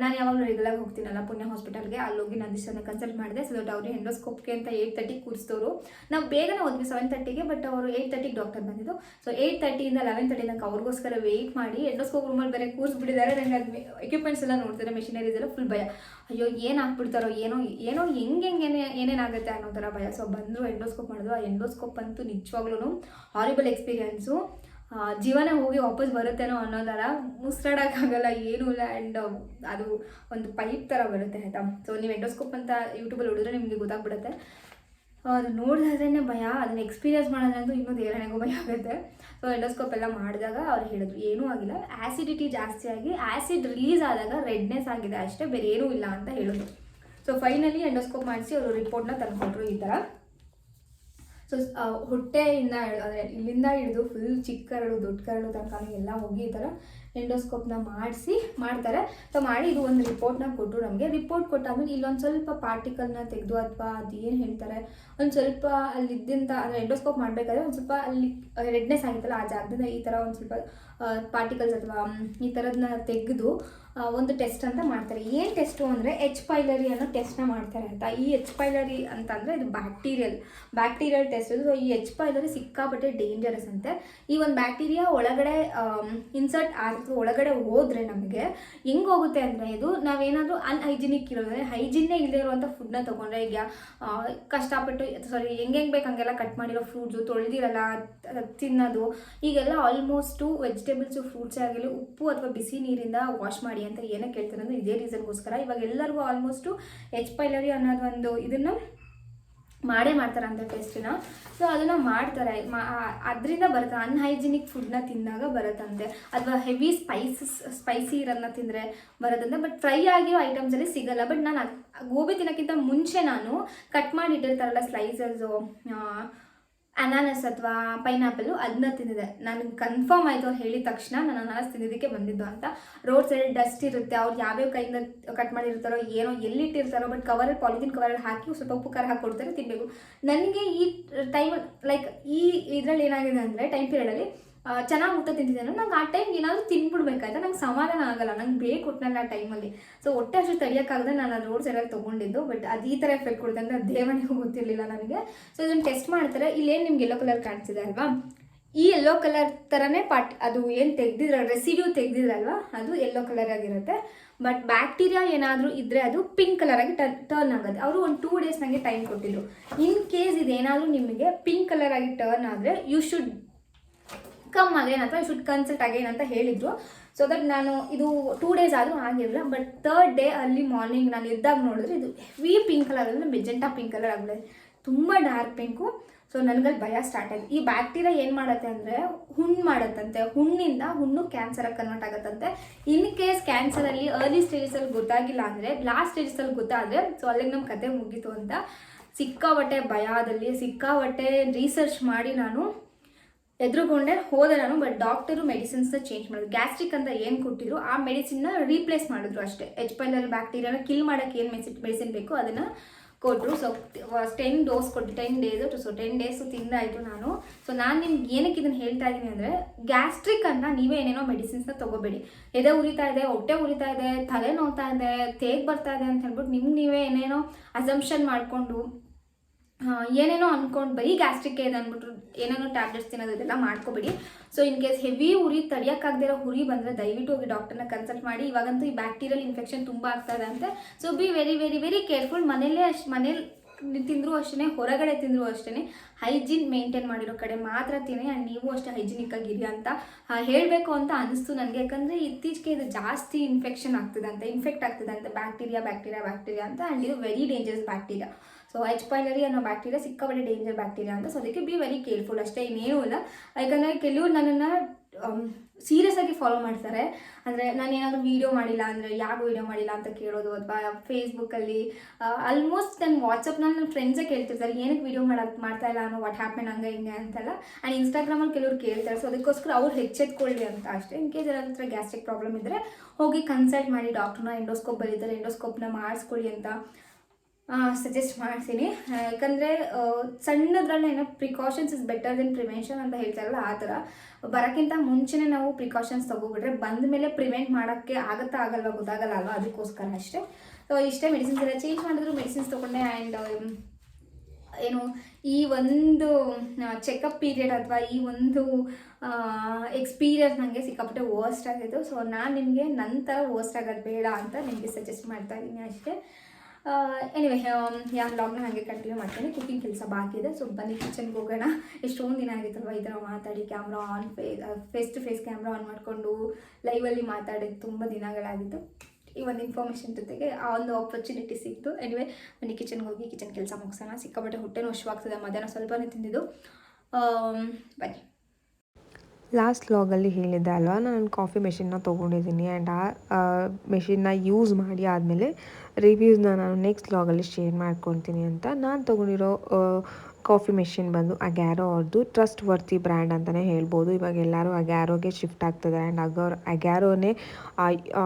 ನಾನು ಯಾವಾಗಲೂ ರೆಗ್ಯುಲರ್ ಹೋಗ್ತೀನಲ್ಲ, ಪುಣ್ಯ ಹಾಸ್ಪಿಟಲ್ಗೆ ಅಲ್ಲಿ ಹೋಗಿ ನಾನು ಇಷ್ಟನ್ನು ಕನ್ಸಲ್ಟ್ ಮಾಡಿದೆ ಸೊ ದಟ್ ಅವರು ಹೆಂಡೋಸ್ಕೋಪ್ಗೆ ಅಂತ ಏಯ್ಟ್ ತರ್ಟಿಗೆ ಕೂರಿಸಿದವರು ನಾವು ಬೇಗನೆ ಹೋದ್ವಿ ಸೆವೆನ್ ತರ್ಟಿಗೆ ಬಟ್ ಅವರು ಏಯ್ಟ್ ತರ್ಟಿಗೆ ಡಾಕ್ಟರ್ ಬಂದಿದ್ದು. ಸೊ ಏಯ್ಟ್ ತರ್ಟಿಯಿಂದ ಲೆವೆನ್ ತರ್ಟಿ ತನಕ ಅವ್ರಿಗೋಸ್ಕರ ವೆಯ್ಟ್ ಮಾಡಿ ಎಂಡೋಸ್ಕೋಪ್ ರೂಮಲ್ಲಿ ಬೇರೆ ಕೂರಿಸ್ಬಿಟ್ಟಿದ್ದಾರೆ ನನಗೆ ಅದು ಎಕ್ವಿಪ್ಮೆಂಟ್ಸ್ ಎಲ್ಲ ನೋಡ್ತಾರೆ ಮೆಷಿನರೀಸ್ ಎಲ್ಲ ಫುಲ್ ಭಯ. ಅಯ್ಯೋ, ಏನು ಹಾಕ್ಬಿಡ್ತಾರೋ ಏನೋ ಏನೋ ಹೆಂಗೆ ಹೆಂಗೆ ಏನೇ, ಏನೇನಾಗುತ್ತೆ ಅನ್ನೋ ಥರ ಭಯ. ಸೊ ಬಂದರು ಎಂಡೋಸ್ಕೋಪ್ ಮಾಡಿದ್ರು. ಆ ಎಂಡೋಸ್ಕೋಪ್ ಅಂತೂ ನಿಜವಾಗ್ಲೂ ಹಾರಿಬಲ್ ಎಕ್ಸ್ಪೀರಿಯನ್ಸು ಜೀವನ ಹೋಗಿ ವಾಪಸ್ ಬರುತ್ತೇನೋ ಅನ್ನೋದಲ್ಲ ಮುಸ್ರಾಡೋಕ್ಕಾಗಲ್ಲ ಏನೂ ಇಲ್ಲ. ಆ್ಯಂಡ್ ಅದು ಒಂದು ಪೈಪ್ ಥರ ಬರುತ್ತೆ, ಆಯಿತಾ? ಸೊ ನೀವು ಎಂಡೋಸ್ಕೋಪ್ ಅಂತ ಯೂಟ್ಯೂಬಲ್ಲಿ ಹೊಡಿದ್ರೆ ನಿಮಗೆ ಗೊತ್ತಾಗ್ಬಿಡುತ್ತೆ. ಅದು ನೋಡಿದ್ರೇ ಭಯ, ಅದನ್ನು ಎಕ್ಸ್ಪೀರಿಯನ್ಸ್ ಮಾಡೋದ್ರಂತೂ ಇನ್ನೂ ದೇವರಣೆಗೂ ಭಯ ಆಗುತ್ತೆ. ಸೊ ಎಂಡೋಸ್ಕೋಪ್ ಎಲ್ಲ ಮಾಡಿದಾಗ ಅವ್ರು ಹೇಳಿದ್ರು, ಏನೂ ಆಗಿಲ್ಲ. ಆ್ಯಸಿಡಿಟಿ ಜಾಸ್ತಿ ಆಗಿ ಆ್ಯಸಿಡ್ ರಿಲೀಸ್ ಆದಾಗ ರೆಡ್ನೆಸ್ ಆಗಿದೆ ಅಷ್ಟೇ ಬೇರೆ ಏನೂ ಇಲ್ಲ ಅಂತ ಹೇಳಿದ್ರು. ಸೊ ಫೈನಲಿ ಎಂಡೋಸ್ಕೋಪ್ ಮಾಡಿಸಿ, ಅವರು ರಿಪೋರ್ಟ್ನ ತಂದುಕೊಟ್ರು ಈ ಥರ. ಸೊ ಹೊಟ್ಟೆಯಿಂದ ಅಂದರೆ ಇಲ್ಲಿಂದ ಹಿಡಿದು ಫುಲ್ ಚಿಕ್ಕ ಕರಳು ದೊಡ್ಡ ಕರಳು ತನಕ ಎಲ್ಲ ಹೋಗಿ ಈ ಥರ ಎಂಡೋಸ್ಕೋಪ್ನ ಮಾಡಿಸಿ ಮಾಡ್ತಾರೆ. ಸೊ ಮಾಡಿ ಇದು ಒಂದು ರಿಪೋರ್ಟ್ನ ಕೊಟ್ಟರು ನಮಗೆ. ರಿಪೋರ್ಟ್ ಕೊಟ್ಟಾದ್ಮೇಲೆ ಇಲ್ಲೊಂದು ಸ್ವಲ್ಪ ಪಾರ್ಟಿಕಲ್ನ ತೆಗೆದು ಅಥವಾ ಅದು ಏನು ಹೇಳ್ತಾರೆ, ಒಂದು ಸ್ವಲ್ಪ ಅಲ್ಲಿದ್ದಂಥ ಅಂದರೆ ಎಂಡೋಸ್ಕೋಪ್ ಮಾಡಬೇಕಾದ್ರೆ ಒಂದು ಸ್ವಲ್ಪ ಅಲ್ಲಿ ರೆಡ್ನೆಸ್ ಆಗಿತ್ತಲ್ಲ ಆ ಜಾಗದಿಂದ ಈ ಥರ ಒಂದು ಸ್ವಲ್ಪ ಪಾರ್ಟಿಕಲ್ಸ್ ಅಥವಾ ಈ ಥರದನ್ನ ತೆಗೆದು ಒಂದು ಟೆಸ್ಟ್ ಅಂತ ಮಾಡ್ತಾರೆ. ಏನು ಟೆಸ್ಟು ಅಂದರೆ ಎಚ್ ಪೈಲರಿ ಅನ್ನೋ ಟೆಸ್ಟ್ನ ಮಾಡ್ತಾರೆ ಅಂತ. ಈ ಎಚ್ ಪೈಲರಿ ಅಂತಂದರೆ ಇದು ಬ್ಯಾಕ್ಟೀರಿಯಲ್ ಬ್ಯಾಕ್ಟೀರಿಯಲ್ ಟೆಸ್ಟ್ ಸೊ ಈ ಎಚ್ ಪೈಲರಿ ಸಿಕ್ಕಾಪಟ್ಟೆ ಡೇಂಜರಸ್ ಅಂತೆ. ಈ ಒಂದು ಬ್ಯಾಕ್ಟೀರಿಯಾ ಒಳಗಡೆ ಇನ್ಸರ್ಟ್ ಆದ್ರೆ ಒಳಗಡೆ ಹೋದರೆ ನಮಗೆ ಹೆಂಗೆ ಹೋಗುತ್ತೆ ಅಂದರೆ ಇದು ನಾವೇನಾದರೂ ಅನ್ಹೈಜಿನಿಕ್ ಇರೋದ್ರೆ ಹೈಜಿನ್ನೇ ಇಲ್ಲದೆ ಇರುವಂಥ ಫುಡ್ನ ತೊಗೊಂಡ್ರೆ ಈಗ ಕಷ್ಟಪಟ್ಟು ಸಾರಿ ಹೆಂಗೆ ಹೆಂಗೆ ಬೇಕು ಹಂಗೆಲ್ಲ ಕಟ್ ಮಾಡಿರೋ ಫ್ರೂಟ್ಸು ತೊಳೆದಿರಲ್ಲ ತಿನ್ನೋದು, ಈಗೆಲ್ಲ ಆಲ್ಮೋಸ್ಟು ವೆಜಿಟೇಬಲ್ಸು ಫ್ರೂಟ್ಸೇ ಆಗಿರಲಿ, ಉಪ್ಪು ಅಥವಾ ಬಿಸಿ ನೀರಿಂದ ವಾಶ್ ಮಾಡಿ ಅಂತ ಏನಕ್ಕೆ ಹೇಳ್ತಾರೆ ಅಂದರೆ ಇದೇ ರೀಸನ್ಗೋಸ್ಕರ ಇವಾಗ ಎಲ್ಲರಿಗೂ ಆಲ್ಮೋಸ್ಟು ಎಚ್ ಪೈಲರಿ ಅನ್ನೋದು ಒಂದು ಇದನ್ನು ಮಾಡೇ ಮಾಡ್ತಾರೆ ಅಂತ ಟೇಸ್ಟಿನ. ಸೊ ಅದನ್ನು ಮಾಡ್ತಾರೆ. ಅದರಿಂದ ಬರುತ್ತೆ. ಅನ್ಹೈಜಿನಿಕ್ ಫುಡ್ನ ತಿಂದಾಗ ಬರುತ್ತಂತೆ. ಅಥವಾ ಹೆವಿ ಸ್ಪೈಸಸ್ ಸ್ಪೈಸಿ ಇರೋದನ್ನ ತಿಂದರೆ ಬರುತ್ತಂತೆ. ಬಟ್ ಫ್ರೈ ಆಗಿರೋ ಐಟಮ್ಸಲ್ಲಿ ಸಿಗಲ್ಲ. ಬಟ್ ನಾನು ಗೋಬಿ ತಿನ್ನೋಕ್ಕಿಂತ ಮುಂಚೆ ನಾನು ಕಟ್ ಮಾಡಿ ಇಟ್ಟಿರ್ತಾರಲ್ಲ ಸ್ಲೈಸಸ್ಸು ಅನಾನಸ್ ಅಥವಾ ಪೈನಾಪಲ್ಲು ಅದನ್ನ ತಿಂದಿದೆ. ನನಗೆ ಕನ್ಫರ್ಮ್ ಆಯಿತು ಹೇಳಿದ ತಕ್ಷಣ ನಾನು ಅನಾನಸ್ ತಿಂದಿದ್ದಕ್ಕೆ ಬಂದಿದ್ದು ಅಂತ. ರೋಡ್ ಸೈಡ್ ಡಸ್ಟ್ ಇರುತ್ತೆ, ಅವ್ರು ಯಾವ್ಯಾವ ಕೈಯಿಂದ ಕಟ್ ಮಾಡಿರ್ತಾರೋ ಏನೋ ಎಲ್ಲಿಟ್ಟಿರ್ತಾರೋ ಬಟ್ ಕವರಲ್ಲಿ ಪಾಲಿಥಿನ್ ಕವರಲ್ಲಿ ಹಾಕಿ ಸ್ವಲ್ಪ ಉಪ್ಪು ಖಾರ ಹಾಕಿ ಕೊಡ್ತಾರೆ ತಿನ್ನಬೇಕು ನನಗೆ ಈ ಟೈಮ್ ಲೈಕ್ ಈ ಇದರಲ್ಲಿ ಏನಾಗಿದೆ ಅಂದರೆ ಟೈಮ್ ಪೀರಿಯಡಲ್ಲಿ ಚೆನ್ನಾಗಿ ಊಟ ತಿಂತಿದ್ದೇನೆ, ನಂಗೆ ಆ ಟೈಮ್ ಏನಾದರೂ ತಿನ್ಬಿಡ್ಬೇಕಾಯ್ತಾ? ನಂಗೆ ಸಮಾಧಾನ ಆಗಲ್ಲ, ನಂಗೆ ಬೇಕು ಕೊಟ್ಟನಲ್ಲ ಆ ಟೈಮಲ್ಲಿ ಸೊ ಹೊಟ್ಟೆ ಅಷ್ಟು ತಡಿಯೋಕ್ಕಾಗದೆ ನಾನು ಅದು ರೋಡ್ ಸೈಡಲ್ಲಿ ತೊಗೊಂಡಿದ್ದು ಬಟ್ ಅದು ಈ ಥರ ಎಫೆಕ್ಟ್ ಕೊಡುತ್ತೆ ಅಂತ ದೇವನಿಗೂ ಗೊತ್ತಿರಲಿಲ್ಲ ನನಗೆ. ಸೊ ಇದನ್ನು ಟೆಸ್ಟ್ ಮಾಡ್ತಾರೆ. ಇಲ್ಲೇನು ನಿಮ್ಗೆ ಎಲ್ಲೋ ಕಲರ್ ಕಾಣಿಸ್ತಿದೆ ಅಲ್ವಾ? ಈ ಎಲ್ಲೋ ಕಲರ್ ಥರನೇ ಪಾಟ್ ಅದು ಏನು ತೆಗ್ದಿದ್ರ ರೆಸಿಡ್ಯೂ ತೆಗ್ದಿದ್ರಲ್ವ? ಅದು ಎಲ್ಲೋ ಕಲರ್ ಆಗಿರುತ್ತೆ. ಬಟ್ ಬ್ಯಾಕ್ಟೀರಿಯಾ ಏನಾದರೂ ಇದ್ದರೆ ಅದು ಪಿಂಕ್ ಕಲರ್ ಆಗಿ ಟರ್ನ್ ಆಗುತ್ತೆ. ಅವರು ಒಂದು ಟೂ ಡೇಸ್ ನನಗೆ ಟೈಮ್ ಕೊಟ್ಟಿದ್ರು. ಇನ್ ಕೇಸ್ ಇದೇನಾದರೂ ನಿಮಗೆ ಪಿಂಕ್ ಕಲರ್ ಆಗಿ ಟರ್ನ್ ಆದರೆ ಯು ಶುಡ್ ಕಮ್ ಅಗೇನ್ ಅಥವಾ ಶುಡ್ ಕನ್ಸಲ್ಟ್ ಅಗೇನ್ ಅಂತ ಹೇಳಿದ್ರು. ಸೊ ದಟ್ ನಾನು ಇದು ಟೂ ಡೇಸ್ ಆದರೂ ಆಗಿರಲಿಲ್ಲ ಬಟ್ ತರ್ಡ್ ಡೇ ಅಲ್ಲಿ ಮಾರ್ನಿಂಗ್ ನಾನು ಇದ್ದಾಗ ನೋಡಿದ್ರೆ ಇದು ಹೆವಿ ಪಿಂಕ್ ಕಲರ್ ಅಂದರೆ ಮೆಜೆಂಟಾ ಪಿಂಕ್ ಕಲರ್ ಆಗಿದೆ ತುಂಬ ಡಾರ್ಕ್ ಪಿಂಕು ಸೊ ನನಗಲ್ಲಿ ಭಯ ಸ್ಟಾರ್ಟ್ ಆಯಿತು. ಈ ಬ್ಯಾಕ್ಟೀರಿಯಾ ಏನು ಮಾಡುತ್ತೆ ಅಂದರೆ ಹುಣ್ಣು ಮಾಡುತ್ತಂತೆ. ಹುಣ್ಣಿಂದ ಹುಣ್ಣು ಕ್ಯಾನ್ಸರಾಗಿ ಕನ್ವರ್ಟ್ ಆಗುತ್ತಂತೆ. ಇನ್ ಕೇಸ್ ಕ್ಯಾನ್ಸರಲ್ಲಿ ಅರ್ಲಿ ಸ್ಟೇಜಸಲ್ಲಿ ಗೊತ್ತಾಗಿಲ್ಲ ಅಂದರೆ ಲಾಸ್ಟ್ ಸ್ಟೇಜಸಲ್ಲಿ ಗೊತ್ತಾದರೆ ಸೊ ಅಲ್ಲಿಗೆ ನಮ್ಮ ಕತೆ ಮುಗೀತು ಅಂತ. ಸಿಕ್ಕಾಬಟ್ಟೆ ಭಯದಲ್ಲಿ ಸಿಕ್ಕಾಬಟ್ಟೆ ರಿಸರ್ಚ್ ಮಾಡಿ ನಾನು ಎದುರುಗೊಂಡೆ ಹೋದೆ ನಾನು ಬಟ್ ಡಾಕ್ಟರು ಮೆಡಿಸಿನ್ಸ್ನ ಚೇಂಜ್ ಮಾಡಿದ್ರು. ಗ್ಯಾಸ್ಟ್ರಿಕ್ ಅಂತ ಏನು ಕೊಟ್ಟಿದ್ರು, ಆ ಮೆಡಿಸಿನ್ನ ರೀಪ್ಲೇಸ್ ಮಾಡಿದ್ರು ಅಷ್ಟೇ. ಎಚ್ ಪೈಲರ್ ಬ್ಯಾಕ್ಟೀರಿಯಾನ ಕಿಲ್ ಮಾಡೋಕ್ಕೆ ಏನು ಮೆಸಿ ಮೆಡಿಸಿನ್ ಬೇಕು ಅದನ್ನು ಕೊಟ್ಟರು ಸೊ ಟೆನ್ ಡೋಸ್ ಕೊಟ್ಟು ten days so ten days ತಿಂದಾಯಿತು ನಾನು. ಸೊ ನಾನು ನಿಮ್ಗೆ ಏನಕ್ಕೆ ಇದನ್ನು ಹೇಳ್ತಾ ಇದ್ದೀನಿ ಅಂದರೆ ಗ್ಯಾಸ್ಟ್ರಿಕ್ ಅಂತ ನೀವೇ ಏನೇನೋ ಮೆಡಿಸಿನ್ಸ್ನ ತೊಗೋಬೇಡಿ. ಎದೆ ಉರಿತಾ ಇದೆ, ಹೊಟ್ಟೆ ಉರಿತಾ ಇದೆ, ತಲೆ ನೋವ್ತಾ ಇದೆ, ತೇಗ್ ಬರ್ತಾ ಇದೆ ಅಂತ ಹೇಳ್ಬಿಟ್ಟು ನಿಮ್ಗೆ ನೀವೇ ಏನೇನೋ ಅಸಂಪ್ಷನ್ ಮಾಡಿಕೊಂಡು ಏನೇನೋ ಅಂದ್ಕೊಂಡು ಬರೀ ಗ್ಯಾಸ್ಟ್ರಿಕ್ ಇದೆ ಅಂದ್ಬಿಟ್ಟು ಏನೇನೋ ಟ್ಯಾಬ್ಲೆಟ್ಸ್ ತಿನ್ನೋದು ಇದೆಲ್ಲ ಮಾಡ್ಕೋಬೇಡಿ. ಸೊ ಇನ್ ಕೇಸ್ ಹೆವಿ ಉರಿ ತಡಿಯೋಕ್ಕಾಗದಿರೋ ಹುರಿ ಬಂದರೆ ದಯವಿಟ್ಟು ಹೋಗಿ ಡಾಕ್ಟರ್ನ ಕನ್ಸಲ್ಟ್ ಮಾಡಿ. ಇವಾಗಂತೂ ಈ ಬ್ಯಾಕ್ಟೀರಿಯಲ್ ಇನ್ಫೆಕ್ಷನ್ ತುಂಬ ಆಗ್ತಾ ಇದೆ ಅಂತೆ. So be very very very careful ಮನೇಲೇ ಅಷ್ಟು ಮನೇಲಿ ತಿಂದರೂ ಅಷ್ಟೇ ಹೊರಗಡೆ ತಿಂದರೂ ಅಷ್ಟೇ ಹೈಜೀನ್ ಮೇಂಟೈನ್ ಮಾಡಿರೋ ಕಡೆ ಮಾತ್ರ ತಿನ್ನಿ. ಆ್ಯಂಡ್ ನೀವು ಅಷ್ಟೇ ಹೈಜಿನಿಕ್ ಆಗಿರಿ ಅಂತ ಹೇಳಬೇಕು ಅಂತ ಅನಿಸ್ತು ನನಗೆ. ಯಾಕಂದರೆ ಇತ್ತೀಚೆಗೆ ಇದು ಜಾಸ್ತಿ ಇನ್ಫೆಕ್ಷನ್ ಆಗ್ತದೆ ಅಂತ ಇನ್ಫೆಕ್ಟ್ ಆಗ್ತದೆ ಅಂತ ಬ್ಯಾಕ್ಟೀರಿಯಾ ಬ್ಯಾಕ್ಟೀರಿಯಾ ಬ್ಯಾಕ್ಟೀರಿಯಾ ಅಂತ. ಆ್ಯಂಡ್ ಇದು very dangerous bacteria so H pylori ಅನ್ನೋ ಬ್ಯಾಕ್ಟೀರಿಯಾ ಸಿಕ್ಕಾಪಟ್ಟೆ ಡೇಂಜರ್ ಬ್ಯಾಕ್ಟೀರಿಯಾ ಅಂತ. ಸೊ ಅದಕ್ಕೆ ಬಿ ವೆರಿ ಕೇರ್ಫುಲ್ ಅಷ್ಟೇ ಇನ್ನೇನೂ ಇಲ್ಲ. ಯಾಕಂದರೆ ಕೆಲವರು ನನ್ನನ್ನು ಸೀರಿಯಸ್ ಆಗಿ ಫಾಲೋ ಮಾಡ್ತಾರೆ. ಅಂದರೆ ನಾನು ಏನಾದರೂ ವೀಡಿಯೋ ಮಾಡಿಲ್ಲ ಅಂದರೆ ಯಾಕೆ ವೀಡಿಯೋ ಮಾಡಿಲ್ಲ ಅಂತ ಕೇಳೋದು ಅಥವಾ ಫೇಸ್ಬುಕ್ಕಲ್ಲಿ ಆಲ್ಮೋಸ್ಟ್ ನನ್ನ ವಾಟ್ಸಪ್ನಲ್ಲಿ ನನ್ನ ಫ್ರೆಂಡ್ಸೇ ಕೇಳ್ತಿರ್ತಾರೆ, ಏನಕ್ಕೆ ವೀಡಿಯೋ ಮಾಡೋಕ್ಕೆ ಮಾಡ್ತಾ ಇಲ್ಲ ಅನ್ನೋ ವಾಟ್ ಹ್ಯಾಪನ್ ಹಂಗೆ, ಹಿಂಗೆ ಅಂತೆಲ್ಲ. ಆ್ಯಂಡ್ ಇನ್ಸ್ಟಾಗ್ರಾಮಲ್ಲಿ ಕೆಲವ್ರು ಕೇಳ್ತಾರೆ. ಸೊ ಅದಕ್ಕೋಸ್ಕರ ಅವ್ರು ಹೆಚ್ಚೆತ್ಕೊಳ್ಳಿ ಅಂತ ಅಷ್ಟೇ. ಇನ್ ಕೇಸ್ ಯಾರ ಹತ್ರ ಗ್ಯಾಸ್ಟ್ರಿಕ್ ಪ್ರಾಬ್ಲಮ್ ಇದ್ದರೆ ಹೋಗಿ ಕನ್ಸಲ್ಟ್ ಮಾಡಿ. ಡಾಕ್ಟ್ರನ್ನ ಎಂಡೋಸ್ಕೋಪ್ ಬರೀತಾರೆ. ಎಂಡೋಸ್ಕೋಪ್ನ ಮಾಡಿಸ್ಕೊಳ್ಳಿ ಅಂತ. ಸಜೆಸ್ಟ್ ಮಾಡ್ತೀನಿ. ಯಾಕಂದರೆ ಸಣ್ಣದ್ರಲ್ಲೇ ಏನೋ precautions is better than prevention ಅಂತ ಹೇಳ್ತಾರಲ್ಲ ಆ ಥರ. ಬರೋಕ್ಕಿಂತ ಮುಂಚೆನೇ ನಾವು ಪ್ರಿಕಾಷನ್ಸ್ ತೊಗೊಬಿಟ್ರೆ ಬಂದ ಮೇಲೆ ಪ್ರಿವೆಂಟ್ ಮಾಡೋಕ್ಕೆ ಆಗುತ್ತಾ ಆಗಲ್ವಾ ಗೊತ್ತಾಗಲ್ಲ ಅಲ್ವಾ? ಅದಕ್ಕೋಸ್ಕರ ಅಷ್ಟೇ. ಸೊ ಇಷ್ಟೇ ಮೆಡಿಸಿನ್ಸ್ ಎಲ್ಲ ಚೇಂಜ್ ಮಾಡಿದ್ರು ಮೆಡಿಸಿನ್ಸ್ ತೊಗೊಂಡೆ ಆ್ಯಂಡ್ ಏನು, ಈ ಒಂದು ಚೆಕಪ್ ಪೀರಿಯಡ್ ಅಥವಾ ಈ ಒಂದು ಎಕ್ಸ್ಪೀರಿಯನ್ಸ್ ನನಗೆ ಸಿಕ್ಕಾಪಟ್ಟೆ ವರ್ಸ್ಟ್ ಆಗಿತ್ತು. ಸೊ ನಾನು ನಿಮಗೆ ನಂತರ ವರ್ಸ್ಟ್ ಆಗೋದು ಬೇಡ ಅಂತ ನಿಮಗೆ ಸಜೆಸ್ಟ್ ಮಾಡ್ತಾ ಇದ್ದೀನಿ ಅಷ್ಟೇ. ಎನಿವೆ ಯಾ ಲಾಗ್ನ ಹಾಗೆ ಕಂಟಿನ್ಯೂ ಮಾಡ್ತೀನಿ. ಕುಕ್ಕಿಂಗ್ ಕೆಲಸ ಬಾಕಿ ಇದೆ. ಸೊ ಬನ್ನಿ ಕಿಚನ್ಗೆ ಹೋಗೋಣ. ಎಷ್ಟೊಂದು ದಿನ ಆಗಿತ್ತಲ್ವ ಈ ಥರ ಮಾತಾಡಿ camera on face to face camera on ಮಾಡಿಕೊಂಡು ಲೈವಲ್ಲಿ ಮಾತಾಡಿದ್ದು ತುಂಬ ದಿನಗಳಾಗಿತ್ತು. ಈ ಒಂದು ಇನ್ಫಾರ್ಮೇಷನ್ ಜೊತೆಗೆ ಆ ಒಂದು ಆಪರ್ಚುನಿಟಿ ಸಿಕ್ತು. ಎನಿವೆ ಬನ್ನಿ ಕಿಚನ್ಗೆ ಹೋಗಿ ಕಿಚನ್ ಕೆಲಸ ಮುಗಿಸೋಣ. ಸಿಕ್ಕಾಪಟ್ಟೆ ಹೊಟ್ಟೆನೂ ವಶವಾಗ್ತದೆ ಮಧ್ಯಾಹ್ನ ಸ್ವಲ್ಪನೇ ತಿಂದಿದ್ದು. ಬನ್ನಿ. ಲಾಸ್ಟ್ ಲಾಗಲ್ಲಿ ಹೇಳಿದ್ದೆ ಅಲ್ವಾ? ನಾನು ಕಾಫಿ ಮೆಷಿನ್ನ ತೊಗೊಂಡಿದ್ದೀನಿ ಆ್ಯಂಡ್ ಆ ಮೆಷಿನ್ನ ಯೂಸ್ ಮಾಡಿ ಆದಮೇಲೆ ರಿವ್ಯೂಸ್ನ ನಾನು ನೆಕ್ಸ್ಟ್ ಲಾಗಲ್ಲಿ ಶೇರ್ ಮಾಡ್ಕೊತೀನಿ ಅಂತ ನಾನು ತೊಗೊಂಡಿರೋ ಕಾಫಿ ಮೆಷಿನ್ ಬಂದು ಅಗ್ಯಾರೋ ಅವ್ರದ್ದು ಟ್ರಸ್ಟ್ ವರ್ತಿ ಬ್ರ್ಯಾಂಡ್ ಅಂತಲೇ ಹೇಳ್ಬೋದು. ಇವಾಗ ಎಲ್ಲರೂ ಅಗ್ಯಾರೋಗೆ ಶಿಫ್ಟ್ ಆಗ್ತಿದ್ದಾರೆ ಆ್ಯಂಡ್ ಅಗೋರ್ ಅಗ್ಯಾರೋನೇ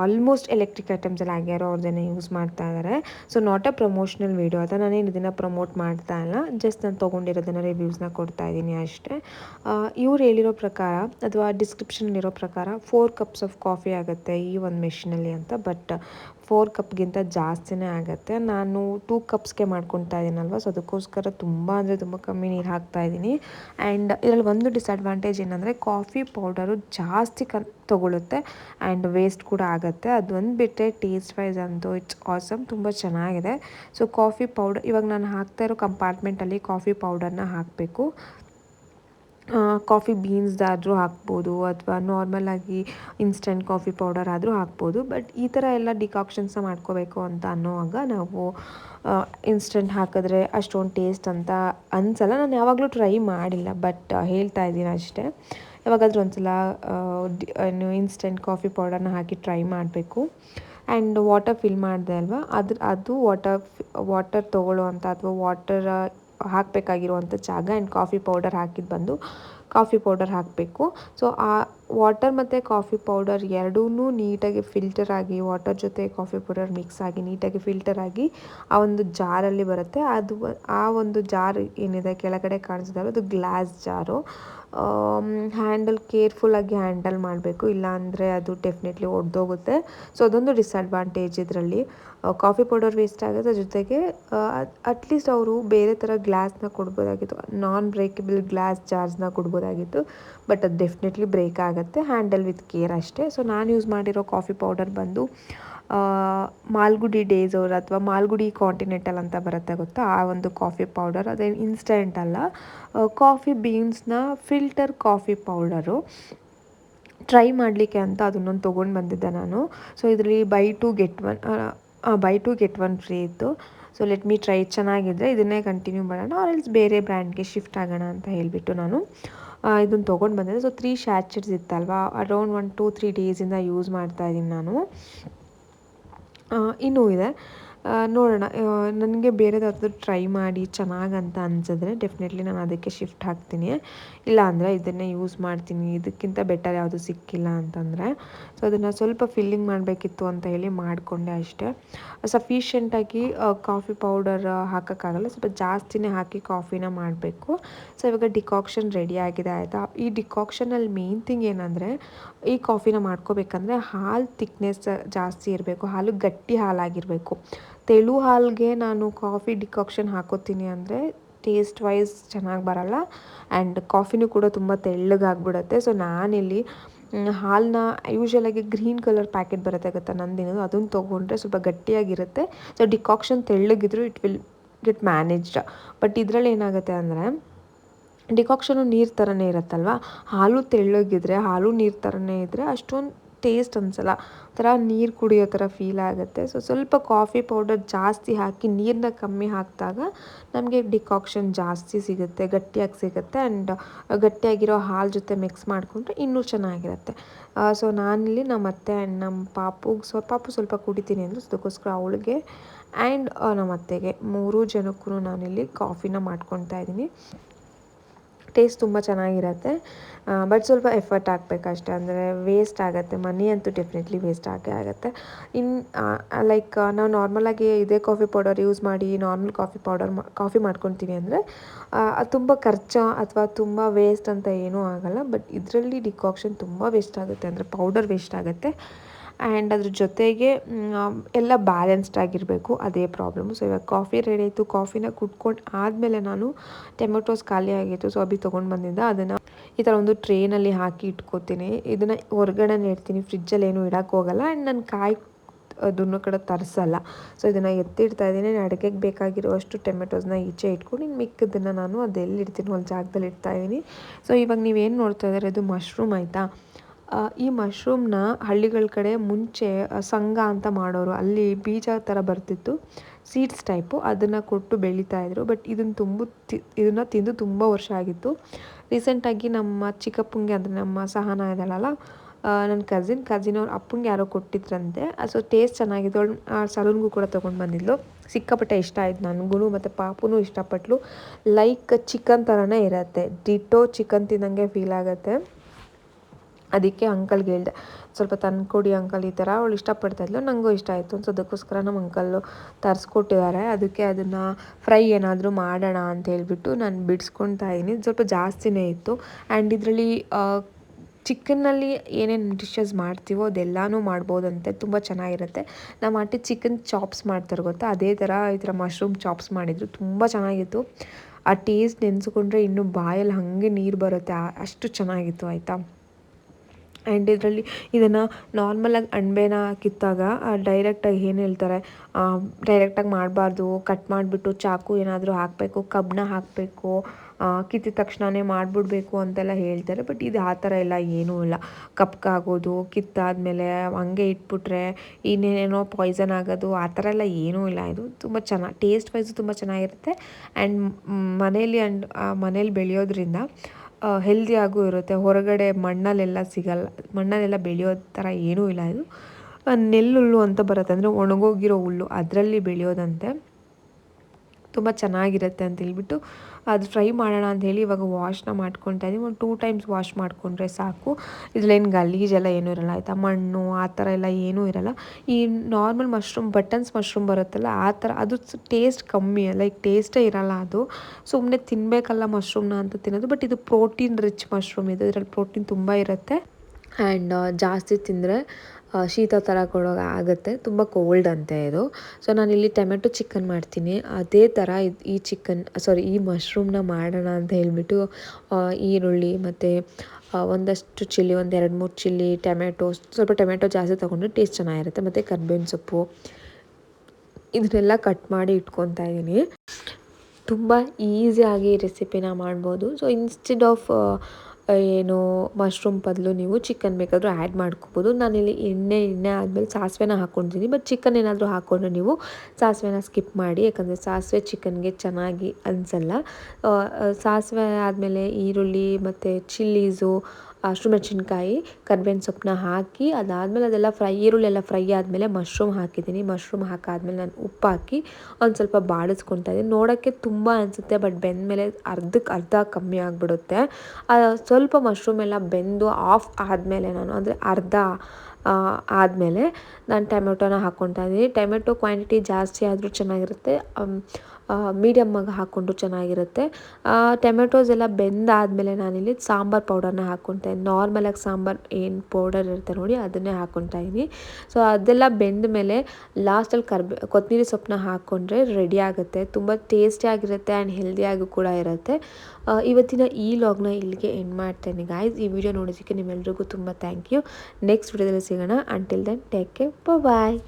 ಆಲ್ಮೋಸ್ಟ್ ಎಲೆಕ್ಟ್ರಿಕ್ ಐಟಮ್ಸ್ ಎಲ್ಲ ಅಗ್ಯಾರೋ ಅವ್ರದ್ದೇ ಯೂಸ್ ಮಾಡ್ತಾ ಇದ್ದಾರೆ so not a promotional video ಅಥವಾ ನಾನೇನು ಇದನ್ನು ಪ್ರಮೋಟ್ ಮಾಡ್ತಾ ಇಲ್ಲ. ಜಸ್ಟ್ ನಾನು ತೊಗೊಂಡಿರೋದನ್ನು ರಿವ್ಯೂಸ್ನ ಕೊಡ್ತಾ ಇದ್ದೀನಿ ಅಷ್ಟೇ. ಇವ್ರು ಹೇಳಿರೋ ಪ್ರಕಾರ ಅಥವಾ ಡಿಸ್ಕ್ರಿಪ್ಷನಲ್ಲಿರೋ ಪ್ರಕಾರ ಫೋರ್ ಕಪ್ಸ್ ಆಫ್ ಕಾಫಿ ಆಗುತ್ತೆ ಈ ಒಂದು ಮೆಷಿನಲ್ಲಿ ಅಂತ. ಬಟ್ ಫೋರ್ ಕಪ್ಗಿಂತ ಜಾಸ್ತಿನೇ ಆಗುತ್ತೆ. ನಾನು ಟೂ ಕಪ್ಸ್ಗೆ ಮಾಡ್ಕೊತಾ ಇದ್ದೀನಲ್ವ ಸೊ ಅದಕ್ಕೋಸ್ಕರ ತುಂಬ ಅಂದರೆ ತುಂಬ ಕಮ್ಮಿ ನೀರು ಹಾಕ್ತಾ ಇದ್ದೀನಿ ಆ್ಯಂಡ್ ಇದರಲ್ಲಿ ಒಂದು ಡಿಸ್ಅಡ್ವಾಂಟೇಜ್ ಏನಂದರೆ ಕಾಫಿ ಪೌಡರು ಜಾಸ್ತಿ ಕನ್ ತೊಗೊಳುತ್ತೆ. ಆ್ಯಂಡ್ ವೇಸ್ಟ್ ಕೂಡ ಆಗುತ್ತೆ. ಅದೊಂದು ಬಿಟ್ಟರೆ ಟೇಸ್ಟ್ ವೈಸ್ ಅಂತೂ ಇಟ್ಸ್ ಆಸಮ್ ತುಂಬ ಚೆನ್ನಾಗಿದೆ. ಸೊ ಕಾಫಿ ಪೌಡರ್ ಇವಾಗ ನಾನು ಹಾಕ್ತಾ ಇರೋ ಕಂಪಾರ್ಟ್ಮೆಂಟಲ್ಲಿ ಕಾಫಿ ಪೌಡರ್ನ ಹಾಕಬೇಕು. ಕಾಫಿ ಬೀನ್ಸ್ದಾದರೂ ಹಾಕ್ಬೋದು ಅಥವಾ ನಾರ್ಮಲಾಗಿ ಇನ್ಸ್ಟೆಂಟ್ ಕಾಫಿ ಪೌಡರ್ ಆದರೂ ಹಾಕ್ಬೋದು. ಬಟ್ ಈ ಥರ ಎಲ್ಲ ಡಿಕಾಕ್ಷನ್ಸ್ನ ಮಾಡ್ಕೋಬೇಕು ಅಂತ ಅನ್ನೋವಾಗ ನಾವು ಇನ್ಸ್ಟೆಂಟ್ ಹಾಕಿದ್ರೆ ಅಷ್ಟೊಂದು ಟೇಸ್ಟ್ ಅಂತ ಅನ್ಸಲ್ಲ. ನಾನು ಯಾವಾಗಲೂ ಟ್ರೈ ಮಾಡಿಲ್ಲ ಬಟ್ ಹೇಳ್ತಾ ಇದ್ದೀನಿ ಅಷ್ಟೇ. ಯಾವಾಗಾದರೂ ಒಂದು ಸಲ ಏನು ಇನ್ಸ್ಟೆಂಟ್ ಕಾಫಿ ಪೌಡರ್ನ ಹಾಕಿ ಟ್ರೈ ಮಾಡಬೇಕು. ಆ್ಯಂಡ್ ವಾಟರ್ ಫಿಲ್ ಮಾಡಿದೆ ಅಲ್ವಾ? ಅದ್ರ ಅದು ವಾಟರ್ ವಾಟರ್ ತೊಗೊಳ್ಳೋ ಅಥವಾ ವಾಟರ್ ಹಾಕಬೇಕಾಗಿರುವಂಥ ಜಾಗ ಆ್ಯಂಡ್ ಕಾಫಿ ಪೌಡರ್ ಹಾಕಿದ್ದು ಬಂದು ಕಾಫಿ ಪೌಡರ್ ಹಾಕಬೇಕು. ಸೊ ಆ ವಾಟರ್ ಮತ್ತು ಕಾಫಿ ಪೌಡರ್ ಎರಡೂ ನೀಟಾಗಿ ಫಿಲ್ಟರ್ ಆಗಿ ವಾಟರ್ ಜೊತೆ ಕಾಫಿ ಪೌಡರ್ ಮಿಕ್ಸ್ ಆಗಿ ನೀಟಾಗಿ ಫಿಲ್ಟರ್ ಆಗಿ ಆ ಒಂದು ಜಾರಲ್ಲಿ ಬರುತ್ತೆ. ಅದು ಆ ಒಂದು ಜಾರ್ ಏನಿದೆ ಕೆಳಗಡೆ ಕಾಣಿಸಿದಾಗ ಅದು ಗ್ಲಾಸ್ ಜಾರು. ಹ್ಯಾಂಡಲ್ ಕೇರ್ಫುಲ್ಲಾಗಿ ಹ್ಯಾಂಡಲ್ ಮಾಡಬೇಕು. ಇಲ್ಲಾಂದರೆ ಅದು ಡೆಫಿನೆಟ್ಲಿ ಒಡೆದೋಗುತ್ತೆ. ಸೊ ಅದೊಂದು ಡಿಸ್ಅಡ್ವಾಂಟೇಜ್ ಇದರಲ್ಲಿ. ಕಾಫಿ ಪೌಡರ್ ವೇಸ್ಟ್ ಆಗುತ್ತೆ ಜೊತೆಗೆ ಅಟ್ಲೀಸ್ಟ್ ಅವರು ಬೇರೆ ಥರ ಗ್ಲಾಸ್ನ ಕೊಡ್ಬೋದಾಗಿತ್ತು. ನಾನ್ ಬ್ರೇಕಬಲ್ ಗ್ಲಾಸ್ ಜಾರ್ಸ್ನ ಕೊಡ್ಬೋದಾಗಿತ್ತು. ಬಟ್ ಅದು ಡೆಫಿನೆಟ್ಲಿ ಬ್ರೇಕ್ ಆಗುತ್ತೆ. ಹ್ಯಾಂಡಲ್ ವಿತ್ ಕೇರ್ ಅಷ್ಟೇ. ಸೊ ನಾನು ಯೂಸ್ ಮಾಡಿರೋ ಕಾಫಿ ಪೌಡರ್ ಬಂದು ಮಾಲ್ಗುಡಿ ಡೇಸ್ ಅವ್ರ ಅಥವಾ ಮಾಲ್ಗುಡಿ ಕಾಂಟಿನೆಂಟಲ್ ಅಂತ ಬರುತ್ತೆ ಗೊತ್ತಾ? ಆ ಒಂದು ಕಾಫಿ ಪೌಡರ್. ಅದೇ ಇನ್ಸ್ಟೆಂಟ್ ಅಲ್ಲ. ಕಾಫಿ ಬೀನ್ಸ್ನ ಫಿಲ್ಟರ್ ಕಾಫಿ ಪೌಡರು. ಟ್ರೈ ಮಾಡಲಿಕ್ಕೆ ಅಂತ ಅದನ್ನೊಂದು ತೊಗೊಂಡು ಬಂದಿದ್ದೆ ನಾನು. ಸೊ ಇದರಲ್ಲಿ buy two get one buy two get one free ಇತ್ತು. ಸೊ ಲೆಟ್ ಮೀ ಟ್ರೈ ಚೆನ್ನಾಗಿದ್ದರೆ ಇದನ್ನೇ ಕಂಟಿನ್ಯೂ ಮಾಡೋಣ ಆರ್ ಎಲ್ಸ್ ಬೇರೆ ಬ್ರ್ಯಾಂಡ್ಗೆ ಶಿಫ್ಟ್ ಆಗೋಣ ಅಂತ ಹೇಳಿಬಿಟ್ಟು ನಾನು ಇದನ್ನು ತೊಗೊಂಡು ಬಂದಿದ್ದೆ. ಸೊ ತ್ರೀ ಶ್ಯಾಚರ್ಸ್ ಇತ್ತಲ್ವ? ಅರೌಂಡ್ ಒನ್ ಟು ತ್ರೀ ಡೇಸಿಂದ ಯೂಸ್ ಮಾಡ್ತಾ ಇದ್ದೀನಿ ನಾನು. ಇನ್ನೂ ಇದೆ. ನೋಡೋಣ. ನನಗೆ ಬೇರೆದಾದ್ರು ಟ್ರೈ ಮಾಡಿ ಚೆನ್ನಾಗಂತ ಅನ್ಸಿದ್ರೆ ಡೆಫಿನೆಟ್ಲಿ ನಾನು ಅದಕ್ಕೆ ಶಿಫ್ಟ್ ಹಾಕ್ತೀನಿ. ಇಲ್ಲ ಅಂದರೆ ಇದನ್ನೇ ಯೂಸ್ ಮಾಡ್ತೀನಿ. ಇದಕ್ಕಿಂತ ಬೆಟರ್ ಯಾವುದು ಸಿಕ್ಕಿಲ್ಲ ಅಂತಂದರೆ. ಸೊ ಅದನ್ನು ಸ್ವಲ್ಪ ಫಿಲ್ಲಿಂಗ್ ಮಾಡಬೇಕಿತ್ತು ಅಂತ ಹೇಳಿ ಮಾಡಿಕೊಂಡೆ ಅಷ್ಟೇ. ಸಫಿಷಿಯೆಂಟಾಗಿ ಕಾಫಿ ಪೌಡರ್ ಹಾಕೋಕ್ಕಾಗಲ್ಲ. ಸ್ವಲ್ಪ ಜಾಸ್ತಿನೇ ಹಾಕಿ ಕಾಫಿನ ಮಾಡಬೇಕು. ಸೊ ಇವಾಗ ಡಿಕಾಕ್ಷನ್ ರೆಡಿ ಆಗಿದೆ, ಆಯಿತಾ? ಈ ಡಿಕಾಕ್ಷನಲ್ಲಿ ಮೇನ್ ಥಿಂಗ್ ಏನಂದರೆ, ಈ ಕಾಫಿನ ಮಾಡ್ಕೋಬೇಕಂದ್ರೆ ಹಾಲು ತಿಕ್ನೆಸ್ ಜಾಸ್ತಿ ಇರಬೇಕು. ಹಾಲು ಗಟ್ಟಿ ಹಾಲಾಗಿರಬೇಕು. ತೆಳು ಹಾಲಿಗೆ ನಾನು ಕಾಫಿ ಡಿಕಾಕ್ಷನ್ ಹಾಕೋತೀನಿ ಅಂದರೆ ಟೇಸ್ಟ್ ವೈಸ್ ಚೆನ್ನಾಗಿ ಬರಲ್ಲ. ಆ್ಯಂಡ್ ಕಾಫಿನೂ ಕೂಡ ತುಂಬ ತೆಳ್ಳಗಾಗ್ಬಿಡುತ್ತೆ. ಸೊ ನಾನಿಲ್ಲಿ ಹಾಲನ್ನ ಯೂಶ್ವಲಾಗಿ ಗ್ರೀನ್ ಕಲರ್ ಪ್ಯಾಕೆಟ್ ಬರುತ್ತೆ ಗೊತ್ತಾ ನಂದಿನದು ಅದನ್ನು ತೊಗೊಂಡ್ರೆ ಸ್ವಲ್ಪ ಗಟ್ಟಿಯಾಗಿರುತ್ತೆ. So decoction ತೆಳ್ಳಗಿದ್ರು it will get managed but ಇದರಲ್ಲಿ ಏನಾಗುತ್ತೆ ಅಂದರೆ, ಡಿಕಾಕ್ಷನು ನೀರು ಥರನೇ ಇರುತ್ತಲ್ವ? ಹಾಲು ತೆಳ್ಳಗಿದ್ರೆ, ಹಾಲು ನೀರು ಥರನೇ ಇದ್ದರೆ ಅಷ್ಟೊಂದು ಟೇಸ್ಟ್ ಅನಿಸಲ್ಲ ಒಂಥರ ನೀರು ಕುಡಿಯೋ ಥರ ಫೀಲ್ ಆಗುತ್ತೆ. ಸೊ ಸ್ವಲ್ಪ ಕಾಫಿ ಪೌಡರ್ ಜಾಸ್ತಿ ಹಾಕಿ ನೀರನ್ನ ಕಮ್ಮಿ ಹಾಕಿದಾಗ ನಮಗೆ ಡಿಕಾಕ್ಷನ್ ಜಾಸ್ತಿ ಸಿಗುತ್ತೆ, ಗಟ್ಟಿಯಾಗಿ ಸಿಗುತ್ತೆ ಆ್ಯಂಡ್ ಗಟ್ಟಿಯಾಗಿರೋ ಹಾಲು ಜೊತೆ ಮಿಕ್ಸ್ ಮಾಡಿಕೊಂಡ್ರೆ ಇನ್ನೂ ಚೆನ್ನಾಗಿರುತ್ತೆ. ಸೊ ನಾನಿಲ್ಲಿ ನಮ್ಮ ಅತ್ತೆ ಆ್ಯಂಡ್ ನಮ್ಮ ಪಾಪುಗೆ ಸ್ವಲ್ಪ ಪಾಪು ಸ್ವಲ್ಪ ಕುಡಿತೀನಿ ಅಂದರೆ ಅದಕ್ಕೋಸ್ಕರ ಅವಳಿಗೆ ಆ್ಯಂಡ್ ನಮ್ಮ ಅತ್ತೆಗೆ ಮೂರು ಜನಕ್ಕೂ ನಾನಿಲ್ಲಿ ಕಾಫಿನ ಮಾಡ್ಕೊತಾ ಇದ್ದೀನಿ. ಟೇಸ್ಟ್ ತುಂಬ ಚೆನ್ನಾಗಿರುತ್ತೆ. ಬಟ್ ಸ್ವಲ್ಪ ಎಫರ್ಟ್ ಹಾಕ್ಬೇಕಷ್ಟೆ. ಅಂದರೆ ವೇಸ್ಟ್ ಆಗುತ್ತೆ. ಮನಿ ಅಂತೂ ಡೆಫಿನೆಟ್ಲಿ ವೇಸ್ಟ್ ಆಗೇ ಆಗುತ್ತೆ. ಇನ್ ಲೈಕ್ ನಾವು ನಾರ್ಮಲಾಗಿ ಇದೇ ಕಾಫಿ ಪೌಡರ್ ಯೂಸ್ ಮಾಡಿ ನಾರ್ಮಲ್ ಕಾಫಿ ಪೌಡರ್ ಕಾಫಿ ಮಾಡ್ಕೊತೀವಿ ಅಂದರೆ ಅದು ತುಂಬ ಖರ್ಚು ಅಥವಾ ತುಂಬ ವೇಸ್ಟ್ ಅಂತ ಏನೂ ಆಗಲ್ಲ. ಬಟ್ ಇದರಲ್ಲಿ ಡಿಕಾಕ್ಷನ್ ತುಂಬ ವೇಸ್ಟ್ ಆಗುತ್ತೆ. ಅಂದರೆ ಪೌಡರ್ ವೇಸ್ಟ್ ಆಗುತ್ತೆ. ಆ್ಯಂಡ್ ಅದ್ರ ಜೊತೆಗೆ ಎಲ್ಲ ಬ್ಯಾಲೆನ್ಸ್ಡ್ ಆಗಿರಬೇಕು, ಅದೇ ಪ್ರಾಬ್ಲಮ್ ಸೊ ಇವಾಗ ಕಾಫಿ ರೆಡಿ ಆಯಿತು. ಕಾಫಿನ ಕುಟ್ಕೊಂಡು ಆದಮೇಲೆ ನಾನು ಟೊಮೆಟೊಸ್ ಖಾಲಿ ಆಗಿತ್ತು. ಸೊ ಅಭಿ ತೊಗೊಂಡು ಬಂದಿದ್ದ. ಅದನ್ನು ಈ ಥರ ಒಂದು ಟ್ರೇನಲ್ಲಿ ಹಾಕಿ ಇಟ್ಕೋತೀನಿ. ಇದನ್ನು ಹೊರಗಡೆ ಇಡ್ತೀನಿ ಫ್ರಿಜ್ಜಲ್ಲಿ ಏನೂ ಇಡೋಕ್ಕೆ ಹೋಗಲ್ಲ. ಆ್ಯಂಡ್ ನಾನು ಕಾಯಿ ಅದನ್ನು ಕಡೆ ತರಿಸಲ್ಲ. ಸೊ ಇದನ್ನು ಎತ್ತಿಡ್ತಾ ಇದ್ದೀನಿ. ಅಡುಗೆಗೆ ಬೇಕಾಗಿರುವಷ್ಟು ಟೊಮೆಟೊಸ್ನ ಈಚೆ ಇಟ್ಕೊಂಡು ಇನ್ನು ಮಿಕ್ಕದನ್ನು ನಾನು ಅದೆಲ್ಲಿ ಇಡ್ತೀನಿ ಒಂದು ಜಾಗದಲ್ಲಿ ಇಡ್ತಾ ಇದ್ದೀನಿ. ಸೊ ಇವಾಗ ನೀವೇನು ನೋಡ್ತಾ ಇದ್ದಾರೆ? ಅದು ಮಶ್ರೂಮ್ ಆಯಿತಾ? ಈ ಮಶ್ರೂಮ್ನ ಹಳ್ಳಿಗಳ ಕಡೆ ಮುಂಚೆ ಆ, ಸಂಘ ಅಂತ ಮಾಡೋರು. ಅಲ್ಲಿ ಬೀಜ ಥರ ಬರ್ತಿತ್ತು. Seeds type. ಅದನ್ನು ಕೊಟ್ಟು ಬೆಳೀತಾ ಇದ್ರು. ಬಟ್ ಇದನ್ನು ತುಂಬ ತಿ ಇದನ್ನು ತಿಂದು ತುಂಬ ವರ್ಷ ಆಗಿತ್ತು. ರೀಸೆಂಟಾಗಿ ನಮ್ಮ ಚಿಕ್ಕಪ್ಪಂಗೆ ಅಂದರೆ ನಮ್ಮ ಸಹನ ಇದ್ದಾಳಲ್ಲ ನನ್ನ ಕಸಿನ್ ಕಸಿನ್ ಅವ್ರ ಅಪ್ಪಂಗೆ ಯಾರೋ ಕೊಟ್ಟಿದ್ರಂತೆ. ಸೊ ಟೇಸ್ಟ್ ಚೆನ್ನಾಗಿದ್ದು ಅವಳು ಸಲೂನ್ಗೂ ಕೂಡ ತೊಗೊಂಡು ಬಂದಿದ್ಲು. ಸಿಕ್ಕಾಪಟ್ಟೆ ಇಷ್ಟ ಆಯ್ತು ನನಗೂ ಮತ್ತು ಪಾಪುನೂ ಇಷ್ಟಪಟ್ಲು. ಲೈಕ್ ಚಿಕನ್ ಥರನೇ ಇರುತ್ತೆ. ಡಿಟೋ ಚಿಕನ್ ತಿನ್ನಂಗೆ ಫೀಲ್ ಆಗುತ್ತೆ. ಅದಕ್ಕೆ ಅಂಕಲ್ಗೆ ಹೇಳಿದೆ, ಸ್ವಲ್ಪ ತಂದ್ಕೊಡಿ ಅಂಕಲ್ ಈ ಥರ, ಅವಳು ಇಷ್ಟಪಡ್ತಾ ಇದ್ಲು ನನಗೂ ಇಷ್ಟ ಆಯಿತು ಸೊ ಅದಕ್ಕೋಸ್ಕರ ನಮ್ಮ ಅಂಕಲ್ಲು ತರಿಸ್ಕೊಟ್ಟಿದ್ದಾರೆ. ಅದಕ್ಕೆ ಅದನ್ನು ಫ್ರೈ ಏನಾದರೂ ಮಾಡೋಣ ಅಂತ ಹೇಳ್ಬಿಟ್ಟು ನಾನು ಬಿಡಿಸ್ಕೊತಾ ಇದ್ದೀನಿ. ಸ್ವಲ್ಪ ಜಾಸ್ತಿನೇ ಇತ್ತು. ಆ್ಯಂಡ್ ಇದರಲ್ಲಿ ಚಿಕನ್ನಲ್ಲಿ ಏನೇನು ಡಿಶಸ್ ಮಾಡ್ತೀವೋ ಅದೆಲ್ಲನೂ ಮಾಡ್ಬೋದಂತೆ. ತುಂಬ ಚೆನ್ನಾಗಿರುತ್ತೆ. ನಮ್ಮ ಆಂಟಿ ಚಿಕನ್ ಚಾಪ್ಸ್ ಮಾಡ್ತಾರೆ ಗೊತ್ತಾ? ಅದೇ ಥರ ಈ ಥರ ಮಶ್ರೂಮ್ ಚಾಪ್ಸ್ ಮಾಡಿದರು. ತುಂಬ ಚೆನ್ನಾಗಿತ್ತು. ಆ ಟೇಸ್ಟ್ ನೆನೆಸ್ಕೊಂಡ್ರೆ ಇನ್ನೂ ಬಾಯಲ್ಲಿ ಹಾಗೆ ನೀರು ಬರುತ್ತೆ. ಅಷ್ಟು ಚೆನ್ನಾಗಿತ್ತು, ಆಯಿತಾ? ಆ್ಯಂಡ್ ಇದರಲ್ಲಿ ಇದನ್ನು ನಾರ್ಮಲಾಗಿ ಅಣಬೆನ ಕಿತ್ತಾಗ ಡೈರೆಕ್ಟಾಗಿ ಏನು ಹೇಳ್ತಾರೆ ಡೈರೆಕ್ಟಾಗಿ ಮಾಡಬಾರ್ದು ಕಟ್ ಮಾಡಿಬಿಟ್ಟು ಚಾಕು ಏನಾದರೂ ಹಾಕಬೇಕು ಕಬ್ಬನ್ನ ಹಾಕಬೇಕು ಕಿತ್ತಿದ ತಕ್ಷಣವೇ ಮಾಡಿಬಿಡ್ಬೇಕು ಅಂತೆಲ್ಲ ಹೇಳ್ತಾರೆ. ಬಟ್ ಇದು ಆ ಥರ ಎಲ್ಲ ಏನೂ ಇಲ್ಲ. ಕಪ್ಕಾಗೋದು ಕಿತ್ತಾದಮೇಲೆ ಹಂಗೆ ಇಟ್ಬಿಟ್ರೆ ಇನ್ನೇನೇನೋ ಪಾಯ್ಸನ್ ಆಗೋದು, ಆ ಥರ ಎಲ್ಲ ಏನೂ ಇಲ್ಲ. ಇದು ತುಂಬ ಚೆನ್ನಾಗಿ ಟೇಸ್ಟ್ ವೈಸು ತುಂಬ ಚೆನ್ನಾಗಿರುತ್ತೆ. ಆ್ಯಂಡ್ ಮನೇಲಿ ಆ್ಯಂಡ್ ಮನೇಲಿ ಬೆಳೆಯೋದ್ರಿಂದ ಹೆಲ್ದಿಯಾಗೂ ಇರುತ್ತೆ. ಹೊರಗಡೆ ಮಣ್ಣಲ್ಲೆಲ್ಲ ಸಿಗಲ್ಲ. ಮಣ್ಣಲ್ಲೆಲ್ಲ ಬೆಳೆಯೋ ಥರ ಏನೂ ಇಲ್ಲ ಇದು. ನೆಲ್ಲುಲ್ಲು ಅಂತ ಬರುತ್ತೆ. ಅಂದರೆ ಒಣಗೋಗಿರೋ ಹುಲ್ಲು. ಅದರಲ್ಲಿ ಬೆಳೆಯೋದಂತೆ. ತುಂಬ ಚೆನ್ನಾಗಿರುತ್ತೆ ಅಂತ ಹೇಳ್ಬಿಟ್ಟು ಅದು ಫ್ರೈ ಮಾಡೋಣ ಅಂತ ಹೇಳಿ ಇವಾಗ ವಾಶ್ನ ಮಾಡ್ಕೊತಾ ಇದ್ದೀನಿ. ಒಂದು ಟೂ ಟೈಮ್ಸ್ ವಾಶ್ ಮಾಡಿಕೊಂಡ್ರೆ ಸಾಕು. ಇದ್ರಲ್ಲೇನು ಗಲೀಜೆಲ್ಲ ಏನೂ ಇರಲ್ಲ. ಆಯಿತಾ? ಮಣ್ಣು, ಆ ಥರ ಎಲ್ಲ ಏನೂ ಇರಲ್ಲ. ಈ ನಾರ್ಮಲ್ ಮಶ್ರೂಮ್ ಬಟನ್ಸ್ ಮಶ್ರೂಮ್ ಬರುತ್ತಲ್ಲ, ಆ ಥರ ಅದು ಟೇಸ್ಟ್ ಕಮ್ಮಿ. ಲೈಕ್ ಟೇಸ್ಟೇ ಇರಲ್ಲ ಅದು. ಸುಮ್ಮನೆ ತಿನ್ನಬೇಕಲ್ಲ ಮಶ್ರೂಮ್ನ ಅಂತ ತಿನ್ನೋದು. ಬಟ್ ಇದು ಪ್ರೋಟೀನ್ ರಿಚ್ ಮಶ್ರೂಮ್ ಇದು. ಇದರಲ್ಲಿ ಪ್ರೋಟೀನ್ ತುಂಬ ಇರುತ್ತೆ. ಆ್ಯಂಡ್ ಜಾಸ್ತಿ ತಿಂದರೆ ಶೀತ ಥರ ಕೊಡೋಕೆ ಆಗುತ್ತೆ. ತುಂಬ ಕೋಲ್ಡ್ ಅಂತೆ ಇದು. ಸೊ ನಾನಿಲ್ಲಿ ಟೊಮೆಟೊ ಚಿಕನ್ ಮಾಡ್ತೀನಿ. ಅದೇ ಥರ ಈ ಚಿಕನ್ ಸಾರಿ ಈ ಮಶ್ರೂಮ್ನ ಮಾಡೋಣ ಅಂತ ಹೇಳಿಬಿಟ್ಟು ಈರುಳ್ಳಿ ಮತ್ತು ಒಂದಷ್ಟು ಚಿಲ್ಲಿ ಒಂದು ಎರಡು ಮೂರು ಚಿಲ್ಲಿ ಟೊಮೆಟೊ, ಸ್ವಲ್ಪ ಟೊಮೆಟೊ ಜಾಸ್ತಿ ತೊಗೊಂಡ್ರೆ ಟೇಸ್ಟ್ ಚೆನ್ನಾಗಿರುತ್ತೆ. ಮತ್ತು ಕರ್ಬೇವಿನ ಸೊಪ್ಪು, ಇದನ್ನೆಲ್ಲ ಕಟ್ ಮಾಡಿ ಇಟ್ಕೊತಾ ಇದ್ದೀನಿ. ತುಂಬ ಈಸಿಯಾಗಿ ರೆಸಿಪಿನ ಮಾಡ್ಬೋದು. ಸೊ ಇನ್ಸ್ಟೆಡ್ ಆಫ್ ಏನು ಮಶ್ರೂಮ್ ಬದಲು ನೀವು ಚಿಕನ್ ಬೇಕಾದರೂ ಆ್ಯಡ್ ಮಾಡ್ಕೋಬೋದು. ನಾನಿಲ್ಲಿ ಎಣ್ಣೆ ಎಣ್ಣೆ ಆದಮೇಲೆ ಸಾಸಿವೆನ ಹಾಕ್ಕೊಂಡಿದ್ದೀನಿ ಬಟ್ ಚಿಕನ್ ಏನಾದರೂ ಹಾಕ್ಕೊಂಡ್ರೆ ನೀವು ಸಾಸಿವೆನ ಸ್ಕಿಪ್ ಮಾಡಿ, ಯಾಕಂದರೆ ಸಾಸಿವೆ ಚಿಕನ್ಗೆ ಚೆನ್ನಾಗಿ ಅನಿಸಲ್ಲ. ಸಾಸಿವೆ ಆದಮೇಲೆ ಈರುಳ್ಳಿ ಮತ್ತು ಚಿಲ್ಲೀಸು ಹಸಿಮೆಣ್ಸಿನ್ಕಾಯಿ, ಕರ್ಬೇವಿನ ಸೊಪ್ಪನ್ನ ಹಾಕಿ, ಅದಾದಮೇಲೆ ಅದೆಲ್ಲ ಫ್ರೈ ಈರುಳ್ಳಿ ಎಲ್ಲ ಫ್ರೈ ಆದಮೇಲೆ ಮಶ್ರೂಮ್ ಹಾಕಿದ್ದೀನಿ. ಮಶ್ರೂಮ್ ಹಾಕಾದ್ಮೇಲೆ ನಾನು ಉಪ್ಪು ಹಾಕಿ ಒಂದು ಸ್ವಲ್ಪ ಬಾಡಿಸ್ಕೊತಾ ಇದ್ದೀನಿ. ನೋಡೋಕ್ಕೆ ತುಂಬ ಅನಿಸುತ್ತೆ, ಬಟ್ ಬೆಂದಮೇಲೆ ಅರ್ಧಕ್ಕೆ ಅರ್ಧ ಕಮ್ಮಿ ಆಗಿಬಿಡುತ್ತೆ. ಸ್ವಲ್ಪ ಮಶ್ರೂಮ್ ಎಲ್ಲ ಬೆಂದು ಆಫ್ ಆದಮೇಲೆ ನಾನು, ಅಂದರೆ ಅರ್ಧ ಆದಮೇಲೆ ನಾನು ಟೊಮೆಟೊನ ಹಾಕ್ಕೊತಾ ಇದ್ದೀನಿ. ಟೊಮೆಟೊ ಕ್ವಾಂಟಿಟಿ ಜಾಸ್ತಿ ಆದರೂ ಚೆನ್ನಾಗಿರುತ್ತೆ. ಮೀಡಿಯಮ್ಮಾಗಿ ಹಾಕ್ಕೊಂಡು ಚೆನ್ನಾಗಿರುತ್ತೆ. ಟೊಮೆಟೊಸ್ ಎಲ್ಲ ಬೆಂದಾದಮೇಲೆ ನಾನಿಲ್ಲಿ ಸಾಂಬಾರು ಪೌಡರ್ನ ಹಾಕ್ಕೊತಾ ಇದ್ದೀನಿ. ನಾರ್ಮಲಾಗಿ ಸಾಂಬಾರು ಏನು ಪೌಡರ್ ಇರುತ್ತೆ ನೋಡಿ, ಅದನ್ನೇ ಹಾಕ್ಕೊತಾ ಇದ್ದೀನಿ. ಸೊ ಅದೆಲ್ಲ ಬೆಂದ ಮೇಲೆ ಲಾಸ್ಟಲ್ಲಿ ಕರ್ಬೇ ಕೊತ್ತಂಬರಿ ಸೊಪ್ಪನ್ನ ಹಾಕ್ಕೊಂಡ್ರೆ ರೆಡಿ ಆಗುತ್ತೆ. ತುಂಬ ಟೇಸ್ಟಿಯಾಗಿರುತ್ತೆ ಆ್ಯಂಡ್ ಹೆಲ್ದಿಯಾಗೂ ಕೂಡ ಇರುತ್ತೆ. ಇವತ್ತಿನ ಈ ಲಾಗ್ನ ಇಲ್ಲಿಗೆ ಎಂಡ್ ಮಾಡ್ತೇನೆ ಗಾಯ್ಸ್ ಈ ವಿಡಿಯೋ ನೋಡೋದಕ್ಕೆ ನಿಮ್ಮೆಲ್ರಿಗೂ ತುಂಬ ಥ್ಯಾಂಕ್ ಯು ನೆಕ್ಸ್ಟ್ ವಿಡಿಯೋದಲ್ಲಿ ಸಿಗೋಣ. Until then take care bye